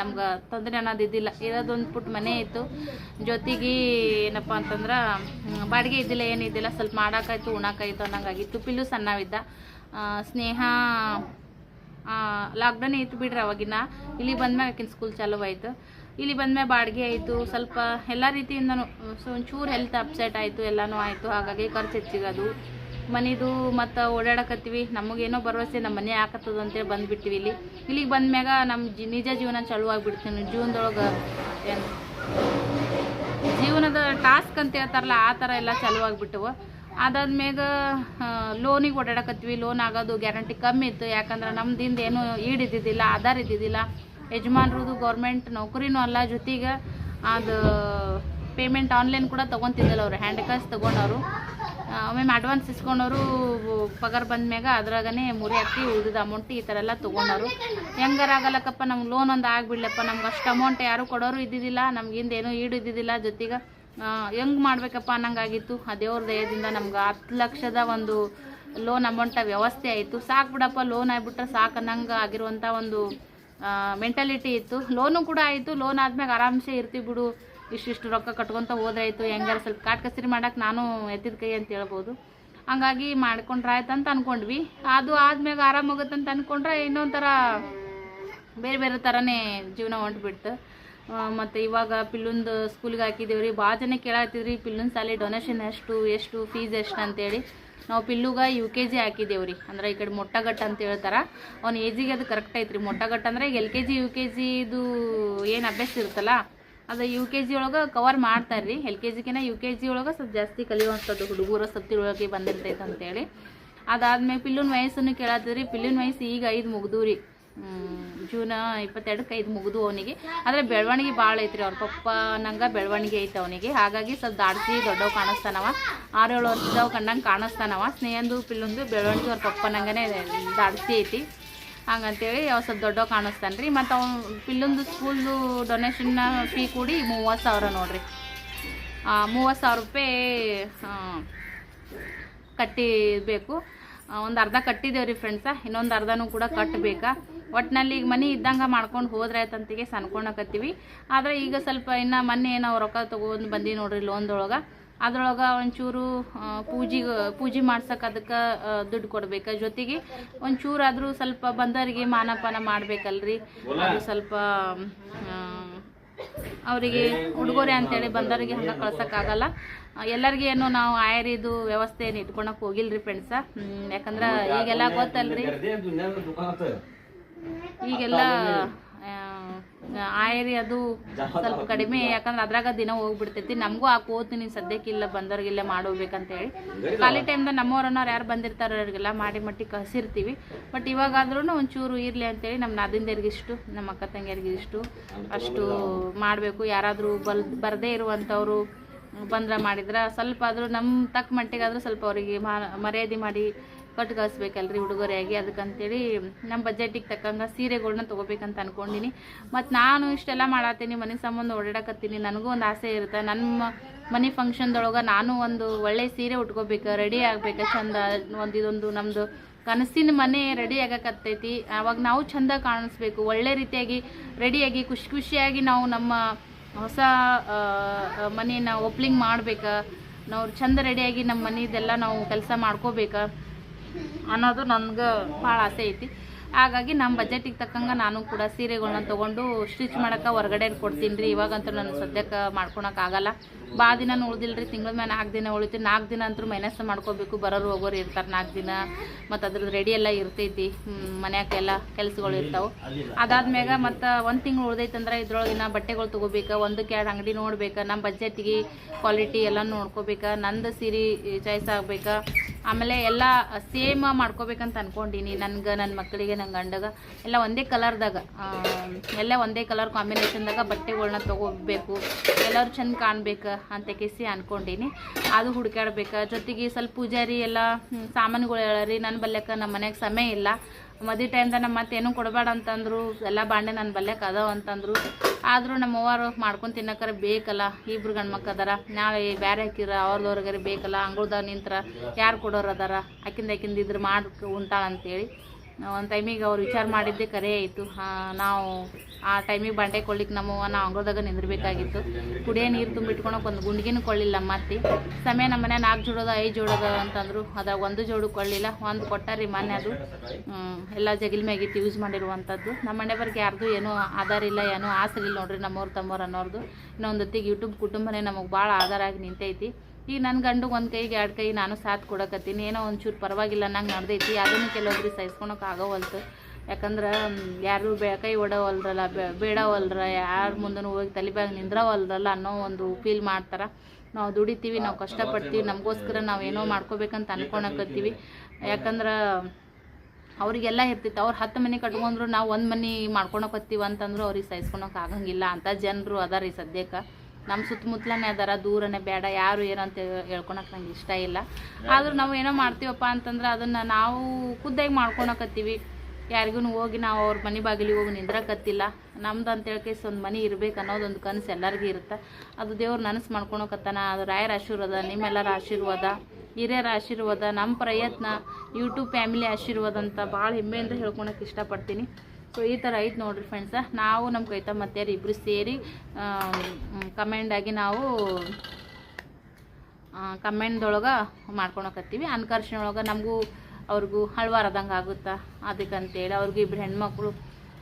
ನಮ್ಗೆ ತೊಂದರೆ ಅನ್ನೋದು ಇದ್ದಿಲ್ಲ. ಇರೋದೊಂದು ಪುಟ್ಟ ಮನೆ ಇತ್ತು. ಜೊತೆಗೆ ಏನಪ್ಪ ಅಂತಂದ್ರೆ ಬಾಡಿಗೆ ಇದ್ದಿಲ್ಲ ಏನಿದ್ದಿಲ್ಲ ಸ್ವಲ್ಪ ಮಾಡೋಕ್ಕಾಯ್ತು ಉಣಕ್ಕಾಯ್ತು ಅನ್ನಂಗಾಗಿತ್ತು. ಪಿಲ್ಲು ಸಣ್ಣವಿದ್ದ. ಸ್ನೇಹ ಲಾಕ್ಡೌನ್ ಇತ್ತು ಬಿಡ್ರಿ ಅವಾಗಿನ. ಇಲ್ಲಿ ಬಂದ್ಮ್ಯಾಗ ಆಕಿನ ಸ್ಕೂಲ್ ಚಾಲೂ ಆಯಿತು. ಇಲ್ಲಿ ಬಂದ್ಮೇಲೆ ಬಾಡಿಗೆ ಆಯಿತು, ಸ್ವಲ್ಪ ಎಲ್ಲ ರೀತಿಯಿಂದನು, ಸೊ ಒಂಚೂರು ಹೆಲ್ತ್ ಅಪ್ಸೆಟ್ ಆಯಿತು, ಎಲ್ಲನೂ ಆಯಿತು. ಹಾಗಾಗಿ ಖರ್ಚು ಹೆಚ್ಚಿಗದು. ಮನಿದು ಮತ್ತು ಓಡಾಡಕತ್ತೀವಿ. ನಮಗೇನೋ ಭರವಸೆ ನಮ್ಮ ಮನೆ ಹಾಕತ್ತದ ಅಂತೇಳಿ ಬಂದುಬಿಟ್ಟಿವಿ ಇಲ್ಲಿ. ಇಲ್ಲಿಗೆ ಬಂದ್ಮ್ಯಾಗ ನಮ್ಮ ಜಿ, ನಿಜ ಜೀವನ ಚಾಲೂ ಆಗಿಬಿಡ್ತೀನಿ. ಜೀವನದೊಳಗೆ ಏನು? ಜೀವನದ ಟಾಸ್ಕ್ ಅಂತ ಹೇಳ್ತಾರಲ್ಲ, ಆ ಥರ ಎಲ್ಲ ಚಾಲೂ ಆಗಿಬಿಟ್ಟವು. ಅದಾದ್ಮ್ಯಾಗ ಲೋನಿಗೆ ಓಡಾಡಕತ್ವಿ ಲೋನ್ ಆಗೋದು ಗ್ಯಾರಂಟಿ ಕಮ್ಮಿ ಇತ್ತು. ಯಾಕಂದ್ರೆ ನಮ್ದಿಂದ ಏನು ಈಡ್ ಇದ್ದಿದ್ದಿಲ್ಲ ಆಧಾರ್ ಇದ್ದಿದ್ದಿಲ್ಲ. ಯಜಮಾನ್ರುದು ಗೌರ್ಮೆಂಟ್ ನೌಕರಿನೂ ಅಲ್ಲ. ಜೊತೆಗೆ ಅದು ಪೇಮೆಂಟ್ ಆನ್ಲೈನ್ ಕೂಡ ತೊಗೊತಿದ್ದಿಲ್ಲ ಅವರು. ಹ್ಯಾಂಡ್ ಕ್ಯಾಶ್ ತೊಗೊಂಡವರು. ಆಮೇಲೆ ಅಡ್ವಾನ್ಸ್ ಇಸ್ಕೊಂಡವರು, ಪಗಾರ ಬಂದ್ಮ್ಯಾಗ ಅದ್ರಾಗನೇ ಮುರಿ ಹಾಕಿ ಉಳಿದ ಅಮೌಂಟ್ ಈ ಥರ ಎಲ್ಲ ತೊಗೊಂಡವರು. ಹೆಂಗಾರ ಆಗಲ್ಲಕ್ಕಪ್ಪ ನಮ್ಗೆ ಲೋನ್ ಒಂದು ಆಗಿಬಿಡ್ಲಪ್ಪ. ನಮ್ಗೆ ಅಷ್ಟು ಅಮೌಂಟ್ ಯಾರು ಕೊಡೋರು ಇದ್ದಿದ್ದಿಲ್ಲ. ನಮ್ಗಿಂದ ಏನೂ ಈಡು ಇದ್ದಿದ್ದಿಲ್ಲ ಜೊತೆಗೆ ಹೆಂಗೆ ಮಾಡಬೇಕಪ್ಪ ಅನ್ನಂಗಾಗಿತ್ತು. ಆ ದೇವ್ರ ದಯದಿಂದ ನಮ್ಗೆ ಹತ್ತು ಲಕ್ಷದ ಒಂದು ಲೋನ್ ಅಮೌಂಟ ವ್ಯವಸ್ಥೆ ಆಯಿತು. ಸಾಕು ಬಿಡಪ್ಪ ಲೋನ್ ಆಗಿಬಿಟ್ರೆ ಸಾಕು ಅನ್ನಂಗೆ ಆಗಿರುವಂಥ ಒಂದು ಮೆಂಟಾಲಿಟಿ ಇತ್ತು. ಲೋನು ಕೂಡ ಆಯಿತು. ಲೋನ್ ಆದ್ಮ್ಯಾಗ ಆರಾಮ್ಸೆ ಇರ್ತೀವಿ ಬಿಡು. ಇಷ್ಟಿಷ್ಟು ರೊಕ್ಕ ಕಟ್ಕೊತ ಹೋದ್ರಾಯ್ತು ಹೆಂಗಾರ ಸ್ವಲ್ಪ ಕಾಟ್ ಕಸರಿ ಮಾಡಕ್ಕೆ ನಾನು ಎತ್ತಿದ ಕೈ ಅಂತ ಹೇಳ್ಬೋದು. ಹಂಗಾಗಿ ಮಾಡ್ಕೊಂಡ್ರೆ ಆಯ್ತು ಅಂತ ಅನ್ಕೊಂಡ್ವಿ. ಅದು ಆದ್ಮ್ಯಾಗ ಆರಾಮಾಗುತ್ತೆ ಅಂತ ಅನ್ಕೊಂಡ್ರೆ ಇನ್ನೊಂಥರ ಬೇರೆ ಬೇರೆ ಥರನೇ ಜೀವನ ಹೊಂಟ್ಬಿಡ್ತು. ಮತ್ತು ಇವಾಗ ಪಿಲ್ಲುಂದು ಸ್ಕೂಲ್ಗೆ ರೀ ಭಾಳ ಜನ ಕೇಳಾತಿದ್ರಿ ಪಿಲ್ಲುನ್ ಸಾಲಿ ಡೊನೇಷನ್ ಎಷ್ಟು ಎಷ್ಟು ಫೀಸ್ ಎಷ್ಟು ಅಂತೇಳಿ. ನಾವು ಪಿಲ್ಲುಗ ಯು ಕೆ ಜಿ ಹಾಕಿದ್ದೇವ್ರಿ. ಅಂದ್ರೆ ಈ ಕಡೆ ಮೊಟ್ಟಗಟ್ಟ ಅಂತ ಹೇಳ್ತಾರೆ. ಅವ್ನ ಏಜಿಗೆ ಅದು ಕರೆಕ್ಟ್ ಐತ್ರಿ. ಮೊಟ್ಟಗಟ್ಟ ಅಂದ್ರೆ L K G U K ಜಿದು ಏನು ಅಭ್ಯಾಸ ಇರುತ್ತಲ್ಲ, ಅದು ಯು ಕೆ ಜಿ ಒಳಗೆ ಕವರ್ ಮಾಡ್ತಾರೆ ರೀ ಎಲ್ ಕೆ ಜಿಗಿನ ಯು ಕೆ ಜಿ ಒಳಗೆ ಸ್ವಲ್ಪ ಜಾಸ್ತಿ ಕಲಿಯುವಂಥದ್ದು ಹುಡುಗರ ಸ್ವಲ್ಪ ತಿಳುವಳಿಕೆ ಬಂದಿರ್ತೈತೆ ಅಂತೇಳಿ. ಅದಾದ್ಮೇಲೆ ಪಿಲ್ಲುನ ವಯಸ್ಸನ್ನು ಕೇಳಾತಿದ್ರಿ ಪಿಲ್ಲುನ ವಯಸ್ಸು ಈಗ ಐದು ಮುಗ್ದು ರೀ ಜೂನ್ ಇಪ್ಪತ್ತೆರಡಕ್ಕೆ ಐದು ಮುಗಿದು ಅವನಿಗೆ. ಆದರೆ ಬೆಳವಣಿಗೆ ಭಾಳ ಐತ್ರಿ ಅವ್ರ ಪಪ್ಪ ನಂಗೆ ಬೆಳವಣಿಗೆ ಐತೆ ಅವನಿಗೆ. ಹಾಗಾಗಿ ಸ್ವಲ್ಪ ದಾಡ್ಸಿ ದೊಡ್ಡವ್ ಕಾಣಿಸ್ತಾನವ. ಆರೇಳು ವರ್ಷದವ್ ಕಂಡಂಗೆ ಕಾಣಿಸ್ತಾನವ. ಸ್ನೇಹಂದು, ಪಿಲ್ಲೊಂದು ಬೆಳವಣಿಗೆ ಅವ್ರ ಪಪ್ಪ ನಂಗೆ ದಾಡ್ಸಿ ಐತಿ. ಹಂಗಂತೇಳಿ ಅವ ಸ್ವಲ್ಪ ದೊಡ್ಡವ್ ಕಾಣಿಸ್ತಾನೆ ರೀ ಮತ್ತು ಅವ್ನು ಪಿಲ್ಲೊಂದು, ಸ್ಕೂಲ್ದು ಡೊನೇಷನ್ನ ಫೀ ಕೂಡಿ ಮೂವತ್ತು ಸಾವಿರ ನೋಡಿರಿ. ಮೂವತ್ತು ಸಾವಿರ ರೂಪಾಯಿ ಕಟ್ಟಿಬೇಕು. ಒಂದು ಅರ್ಧ ಕಟ್ಟಿದ್ದೇವೆ ರೀ ಫ್ರೆಂಡ್ಸ ಇನ್ನೊಂದು ಅರ್ಧನೂ ಕೂಡ ಕಟ್ಟಬೇಕಾ ಒಟ್ಟಿನಲ್ಲಿ ಈಗ ಮನೆ ಇದ್ದಂಗೆ ಮಾಡ್ಕೊಂಡು ಹೋದ್ರೆ ಆಯ್ತಂತಿಗೆ ಸನ್ಕೊಳಕತ್ತೀವಿ ಆದರೆ ಈಗ ಸ್ವಲ್ಪ ಇನ್ನು ಮೊನ್ನೆ ನಾವು ರೊಕ್ಕ ತೊಗೊಂಡು ಬಂದೀವಿ ನೋಡ್ರಿ ಲೋನ್ದೊಳಗೆ ಅದ್ರೊಳಗೆ ಒಂಚೂರು ಪೂಜೆಗೆ ಪೂಜೆ ಮಾಡ್ಸಕ್ಕೆ ಅದಕ್ಕೆ ದುಡ್ಡು ಕೊಡ್ಬೇಕು. ಜೊತೆಗೆ ಒಂಚೂರಾದರೂ ಸ್ವಲ್ಪ ಬಂದವರಿಗೆ ಮಾನಪಾನ ಮಾಡ್ಬೇಕಲ್ರಿ. ಅದು ಸ್ವಲ್ಪ ಅವರಿಗೆ ಉಡುಗೊರೆ ಅಂತೇಳಿ ಬಂದವರಿಗೆ ಹಂಗೆ ಕಳ್ಸೋಕ್ಕಾಗಲ್ಲ ಎಲ್ಲರಿಗೆ ಏನು ನಾವು ಆಯರಿದು ವ್ಯವಸ್ಥೆ ಏನು ಇಟ್ಕೊಳಕ್ ಹೋಗಿಲ್ರಿ ಫ್ರೆಂಡ್ಸ ಯಾಕಂದ್ರೆ ಈಗೆಲ್ಲ ಗೊತ್ತಲ್ರಿ. ಈಗೆಲ್ಲ ಆಯರಿ ಅದು ಸ್ವಲ್ಪ ಕಡಿಮೆ ಯಾಕಂದ್ರೆ ಅದ್ರಾಗ ದಿನ ಹೋಗ್ಬಿಡ್ತೈತಿ. ನಮಗೂ ಆ ಸದ್ಯಕ್ಕೆ ಸದ್ಯಕ್ಕಿಲ್ಲ ಬಂದವ್ರಿಗೆಲ್ಲ ಮಾಡೋಬೇಕಂತೇಳಿ ಖಾಲಿ ಟೈಮ್ದಾಗ ನಮ್ಮವ್ರನ್ನವ್ರು ಯಾರು ಬಂದಿರ್ತಾರೋ ಅವ್ರಿಗೆಲ್ಲ ಮಾಡಿ ಮಟ್ಟಿ ಕಸಿರ್ತೀವಿ ಬಟ್ ಇವಾಗಾದ್ರೂ ಒಂಚೂರು ಇರಲಿ ಅಂತೇಳಿ ನಮ್ಮ ನಾದಿಂದರಿಗೆ ಇಷ್ಟು ನಮ್ಮ ಅಕ್ಕ ತಂಗಿಯರಿಗೆ ಇಷ್ಟು. ಅಷ್ಟು ಮಾಡಬೇಕು. ಯಾರಾದರೂ ಬಲ್ ಬರದೇ ಇರುವಂಥವ್ರು ಬಂದ್ರೆ ಮಾಡಿದ್ರೆ ಸ್ವಲ್ಪ ಆದರೂ ನಮ್ಮ ತಕ್ಕ ಮಟ್ಟಿಗಾದರೂ ಸ್ವಲ್ಪ ಅವರಿಗೆ ಮರ್ಯಾದೆ ಮಾಡಿ ಕೊಟ್ಟು ಕಳಿಸ್ಬೇಕಲ್ರಿ ಉಡುಗೊರೆಯಾಗಿ. ಅದಕ್ಕಂತೇಳಿ ನಮ್ಮ ಬಜೆಟಿಗೆ ತಕ್ಕಂಗೆ ಸೀರೆಗಳನ್ನ ತೊಗೋಬೇಕಂತ ಅಂದ್ಕೊಂಡಿನಿ ಮತ್ತು ನಾನು ಇಷ್ಟೆಲ್ಲ ಮಾಡತ್ತೀನಿ ಮನೆ ಸಂಬಂಧ ಓಡಾಡಕತ್ತೀನಿ, ನನಗೂ ಒಂದು ಆಸೆ ಇರುತ್ತೆ. ನಮ್ಮ ಮನೆ ಫಂಕ್ಷನ್ದೊಳಗೆ ನಾನು ಒಂದು ಒಳ್ಳೆ ಸೀರೆ ಉಟ್ಕೋಬೇಕು ರೆಡಿ ಆಗ್ಬೇಕು, ಚಂದ ಒಂದು ಇದೊಂದು ನಮ್ಮದು ಕನಸಿನ ಮನೆ ರೆಡಿ ಆಗಕತ್ತೈತಿ. ಆವಾಗ ನಾವು ಚಂದ ಕಾಣಿಸ್ಬೇಕು. ಒಳ್ಳೆ ರೀತಿಯಾಗಿ ರೆಡಿಯಾಗಿ ಖುಷಿ ಖುಷಿಯಾಗಿ ನಾವು ನಮ್ಮ ಹೊಸ ಮನೆಯನ್ನು ಓಪ್ಲಿಂಗ್ ಮಾಡ್ಬೇಕು. ನಾವು ಚಂದ ರೆಡಿಯಾಗಿ ನಮ್ಮ ಮನೆದೆಲ್ಲ ನಾವು ಕೆಲಸ ಮಾಡ್ಕೋಬೇಕು. ಅನ್ನೋದು ನನ್ಗೆ ಭಾಳ ಆಸೆ ಐತಿ. ಹಾಗಾಗಿ ನಮ್ಮ ಬಜೆಟಿಗೆ ತಕ್ಕಂಗೆ ನಾನು ಕೂಡ ಸೀರೆಗಳನ್ನ ತೊಗೊಂಡು ಸ್ಟಿಚ್ ಮಾಡೋಕೆ ಹೊರಗಡೆ ಕೊಡ್ತೀನಿ ರೀ ಇವಾಗಂತೂ ನಾನು ಸದ್ಯಕ್ಕೆ ಮಾಡ್ಕೊಳಕ್ಕಾಗಲ್ಲ ಭಾಳ ದಿನ ಉಳ್ದಿಲ್ಲ ರೀ ತಿಂಗಳ ಮೇಲೆ ನಾಲ್ಕು ದಿನ ಉಳಿತೀನಿ ನಾಲ್ಕು ದಿನ ಅಂತೂ ಮೈನಸ್ ಮಾಡ್ಕೋಬೇಕು. ಬರೋರು ಹೋಗೋರು ಇರ್ತಾರೆ ನಾಲ್ಕು ದಿನ. ಮತ್ತು ಅದ್ರದ್ದು ರೆಡಿ ಎಲ್ಲ ಇರ್ತೈತಿ. ಮನೆಯಾಗೆಲ್ಲ ಕೆಲಸಗಳು ಇರ್ತಾವೆ. ಅದಾದ್ಮ್ಯಾಗ ಮತ್ತು ಒಂದು ತಿಂಗಳು ಉಳ್ದೈತಂದ್ರೆ ಇದ್ರೊಳಗಿನ ಬಟ್ಟೆಗಳು ತೊಗೋಬೇಕು. ಒಂದಕ್ಕೆ ಎರಡು ಅಂಗಡಿ ನೋಡ್ಬೇಕು. ನಮ್ಮ ಬಜೆಟ್ಗೆ ಕ್ವಾಲಿಟಿ ಎಲ್ಲ ನೋಡ್ಕೋಬೇಕು. ನಂದು ಸೀರೆ ಚಾಯ್ಸ್ ಆಗ್ಬೇಕು. ಆಮೇಲೆ ಎಲ್ಲ ಸೇಮ್ ಮಾಡ್ಕೋಬೇಕಂತ ಅನ್ಕೊಂಡಿನಿ. ನನ್ಗೆ ನನ್ನ ಮಕ್ಕಳಿಗೆ ನನ್ನ ಗಂಡಗ. ಎಲ್ಲ ಒಂದೇ ಕಲರ್ದಾಗ ಎಲ್ಲ ಒಂದೇ ಕಲರ್ ಕಾಂಬಿನೇಷನ್ದಾಗ ಬಟ್ಟೆಗಳನ್ನ ತೊಗೋಬೇಕು. ಎಲ್ಲರೂ ಚಂದ ಕಾಣಬೇಕು ಅಂತ ಕೆಸಿ ಅನ್ಕೊಂಡೀನಿ. ಅದು ಹುಡುಕಾಡ್ಬೇಕು ಜೊತೆಗೆ ಸ್ವಲ್ಪ ಪೂಜಾರಿ ಎಲ್ಲ ಸಾಮಾನುಗಳು ಹೇಳರಿ. ನನ್ನ ಬಲ್ಯಕ್ಕೆ ನಮ್ಮ ಮನೆಗೆ ಸಮಯ ಇಲ್ಲ. ಮದುವೆ ಟೈಮ್ದಾಗ ನಮ್ಮ ಮತ್ತೇನು ಕೊಡಬೇಡ ಅಂತಂದ್ರು, ಎಲ್ಲ ಬಾಂಡೆ ನನ್ನ ಬಲ್ಯಕ್ಕೆ ಅದಾವ ಅಂತಂದ್ರು. ಆದರೂ ನಮ್ಮ ಅವ್ವರು ಮಾಡ್ಕೊಂಡು ತಿನ್ನಕ್ಕಾರ ಬೇಕಲ್ಲ, ಇಬ್ರು ಗಂಡ್ಮಕ್ಳು ಅದಾರ. ನಾಳೆ ಬೇರೆ ಹಾಕಿರ, ಅವ್ರದವ್ರಿಗಾರ ಬೇಕಲ್ಲ, ಅಂಗಳದಾಗ ನಿಂತ್ರ ಯಾರು ಕೊಡೋರು ಅದಾರ? ಆಕಿಂದ ಆಕಿಂದ ಇದ್ರ ಮಾಡಿ ಉಂಟಾಳ ಅಂತೇಳಿ. ಒಂದು ಟೈಮಿಗೆ ಅವ್ರು ವಿಚಾರ ಮಾಡಿದ್ದೇ ಕರೆ ಆಯಿತು. ನಾವು ಆ ಟೈಮಿಗೆ ಬಂಡೆ ಕೊಳ್ಳಿಕ್ಕೆ ನಮ್ಮವ್ವ ನಾವು ಅಂಗಳದಾಗ ನಿಂದಿರ್ಬೇಕಾಗಿತ್ತು. ಕುಡಿಯೋ ನೀರು ತುಂಬಿಟ್ಕೊಳಕ್ಕೆ ಒಂದು ಗುಂಡಿಗೆನೂ ಕೊಳ್ಳಿಲ್ಲ ಮತ್ತೆ. ಸಮಯ ನಮ್ಮ ಮನೆ ನಾಲ್ಕು ಜೋಡದ, ಐದು ಜೋಡದ ಅಂತಂದ್ರು. ಅದಾಗ ಒಂದು ಜೋಡು ಕೊಳ್ಳಿಲ್ಲ, ಒಂದು ಕೊಟ್ಟಾರಿ ಮನೆ ಅದು. ಎಲ್ಲ ಜಗಿಲ್ ಮ್ಯಾಗಿತ್ತು ಯೂಸ್ ಮಾಡಿರುವಂಥದ್ದು ನಮ್ಮ ಮನೆ ಬರ್ಗೆ ಯಾರ್ದು ಏನೂ ಆಧಾರ ಇಲ್ಲ, ಏನೂ ಆಸರಿಲ್ಲ ಇಲ್ಲ ನೋಡ್ರಿ ನಮ್ಮವ್ರು ತಮ್ಮವ್ರು ಅನ್ನೋರ್ದು. ಇನ್ನೊಂದೊತ್ತಿಗೆ ಯೂಟ್ಯೂಬ್ ಕುಟುಂಬನೇ ನಮಗೆ ಭಾಳ ಆಧಾರ ಆಗಿ ನಿಂತೈತಿ. ಈಗ ನನ್ನ ಗಂಡು ಒಂದು ಕೈಗೆ, ಎರಡು ಕೈ ನಾನು ಸಾಥ್ ಕೊಡಕತ್ತೀನಿ. ಏನೋ ಒಂಚೂರು ಪರವಾಗಿಲ್ಲ, ನಂಗೆ ನಡೆದೈತಿ. ಅದನ್ನು ಕೆಲವೊಬ್ರಿಗೆ ಸಹಿಸ್ಕೊಳಕ್ಕೆ ಆಗೋವಲ್ತು. ಯಾಕಂದ್ರೆ ಯಾರು ಬೇ, ಕೈ ಒಡವಲ್ರಲ್ಲ ಬೇಡವಲ್ರ, ಯಾರ ಮುಂದೂ ಹೋಗಿ ತಲೆಬ್ಯಾಗ ನಿಂದ್ರವಲ್ರಲ್ಲ ಅನ್ನೋ ಒಂದು ಫೀಲ್ ಮಾಡ್ತಾರೆ. ನಾವು ದುಡಿತೀವಿ, ನಾವು ಕಷ್ಟಪಡ್ತೀವಿ, ನಮಗೋಸ್ಕರ ನಾವು ಏನೋ ಮಾಡ್ಕೋಬೇಕಂತ ಅನ್ಕೊಳಕತ್ತೀವಿ. ಯಾಕಂದ್ರೆ, ಅವ್ರಿಗೆಲ್ಲ ಇರ್ತಿತ್ತು. ಅವ್ರು ಹತ್ತು ಮನೆ ಕಟ್ಕೊಂಡ್ರು ನಾವು ಒಂದು ಮನೆ ಮಾಡ್ಕೊಳಕತ್ತೀವಿ ಅಂತಂದ್ರು ಅವ್ರಿಗೆ ಸಹಿಸ್ಕೊಳಕ್ಕೆ ಆಗಂಗಿಲ್ಲ. ಅಂತ ಜನರು ಅದಾರ ರೀ ಸದ್ಯಕ್ಕೆ. ನಮ್ಮ ಸುತ್ತಮುತ್ತಲೇ ಅದಾರ, ದೂರನೇ ಬೇಡ, ಯಾರು ಏನಂತ ಹೇಳ್ಕೊಳಕ್ಕೆ ನಂಗೆ ಇಷ್ಟ ಇಲ್ಲ. ಆದರೂ ನಾವು ಏನೋ ಮಾಡ್ತೀವಪ್ಪ ಅಂತಂದ್ರೆ ಅದನ್ನು ನಾವು ಖುದ್ದಾಗಿ ಮಾಡ್ಕೊಳಕತ್ತೀವಿ. ಯಾರಿಗೂ ಹೋಗಿ ನಾವು ಅವ್ರ ಮನೆ ಬಾಗಿಲಿಗೆ ಹೋಗಿ ನಿಂದ್ರಕತ್ತಿಲ್ಲ. ನಮ್ದು ಅಂತ ಕೇಸ್ ಒಂದು ಮನೆ ಇರಬೇಕು ಅನ್ನೋದೊಂದು ಕನಸು ಎಲ್ಲರಿಗೂ ಇರುತ್ತೆ. ಅದು ದೇವ್ರು ನನಸು ಮಾಡ್ಕೊಳಕತ್ತಾನ, ಅದು ರಾಯರ ಆಶೀರ್ವಾದ, ನಿಮ್ಮೆಲ್ಲರ ಆಶೀರ್ವಾದ, ಹಿರಿಯರ ಆಶೀರ್ವಾದ ನಮ್ಮ ಪ್ರಯತ್ನ ಯೂಟ್ಯೂಬ್ ಫ್ಯಾಮಿಲಿ ಆಶೀರ್ವಾದ ಅಂತ ಭಾಳ ಹೆಮ್ಮೆಯಿಂದ ಹೇಳ್ಕೊಳಕ್ಕೆ ಇಷ್ಟಪಡ್ತೀನಿ. ಸೊ ಈ ಥರ ಐತೆ ನೋಡಿರಿ ಫ್ರೆಂಡ್ಸ ನಾವು ನಮ್ಮ ಕೈತ ಮತ್ತೆ ಇಬ್ಬರು ಸೇರಿ ಕಮೆಂಡಾಗಿ ನಾವು ಕಮೆಂಟ್ದೊಳಗೆ ಮಾಡ್ಕೊಳಕತ್ತೀವಿ. ಅನ್ಕರ್ಷಣೆ ಒಳಗೆ ನಮಗೂ ಅವ್ರಿಗೂ ಹಳ್ವಾರದಂಗೆ ಆಗುತ್ತಾ? ಅದಕ್ಕಂತೇಳಿ ಅವ್ರಿಗೂ ಇಬ್ರು ಹೆಣ್ಮಕ್ಳು.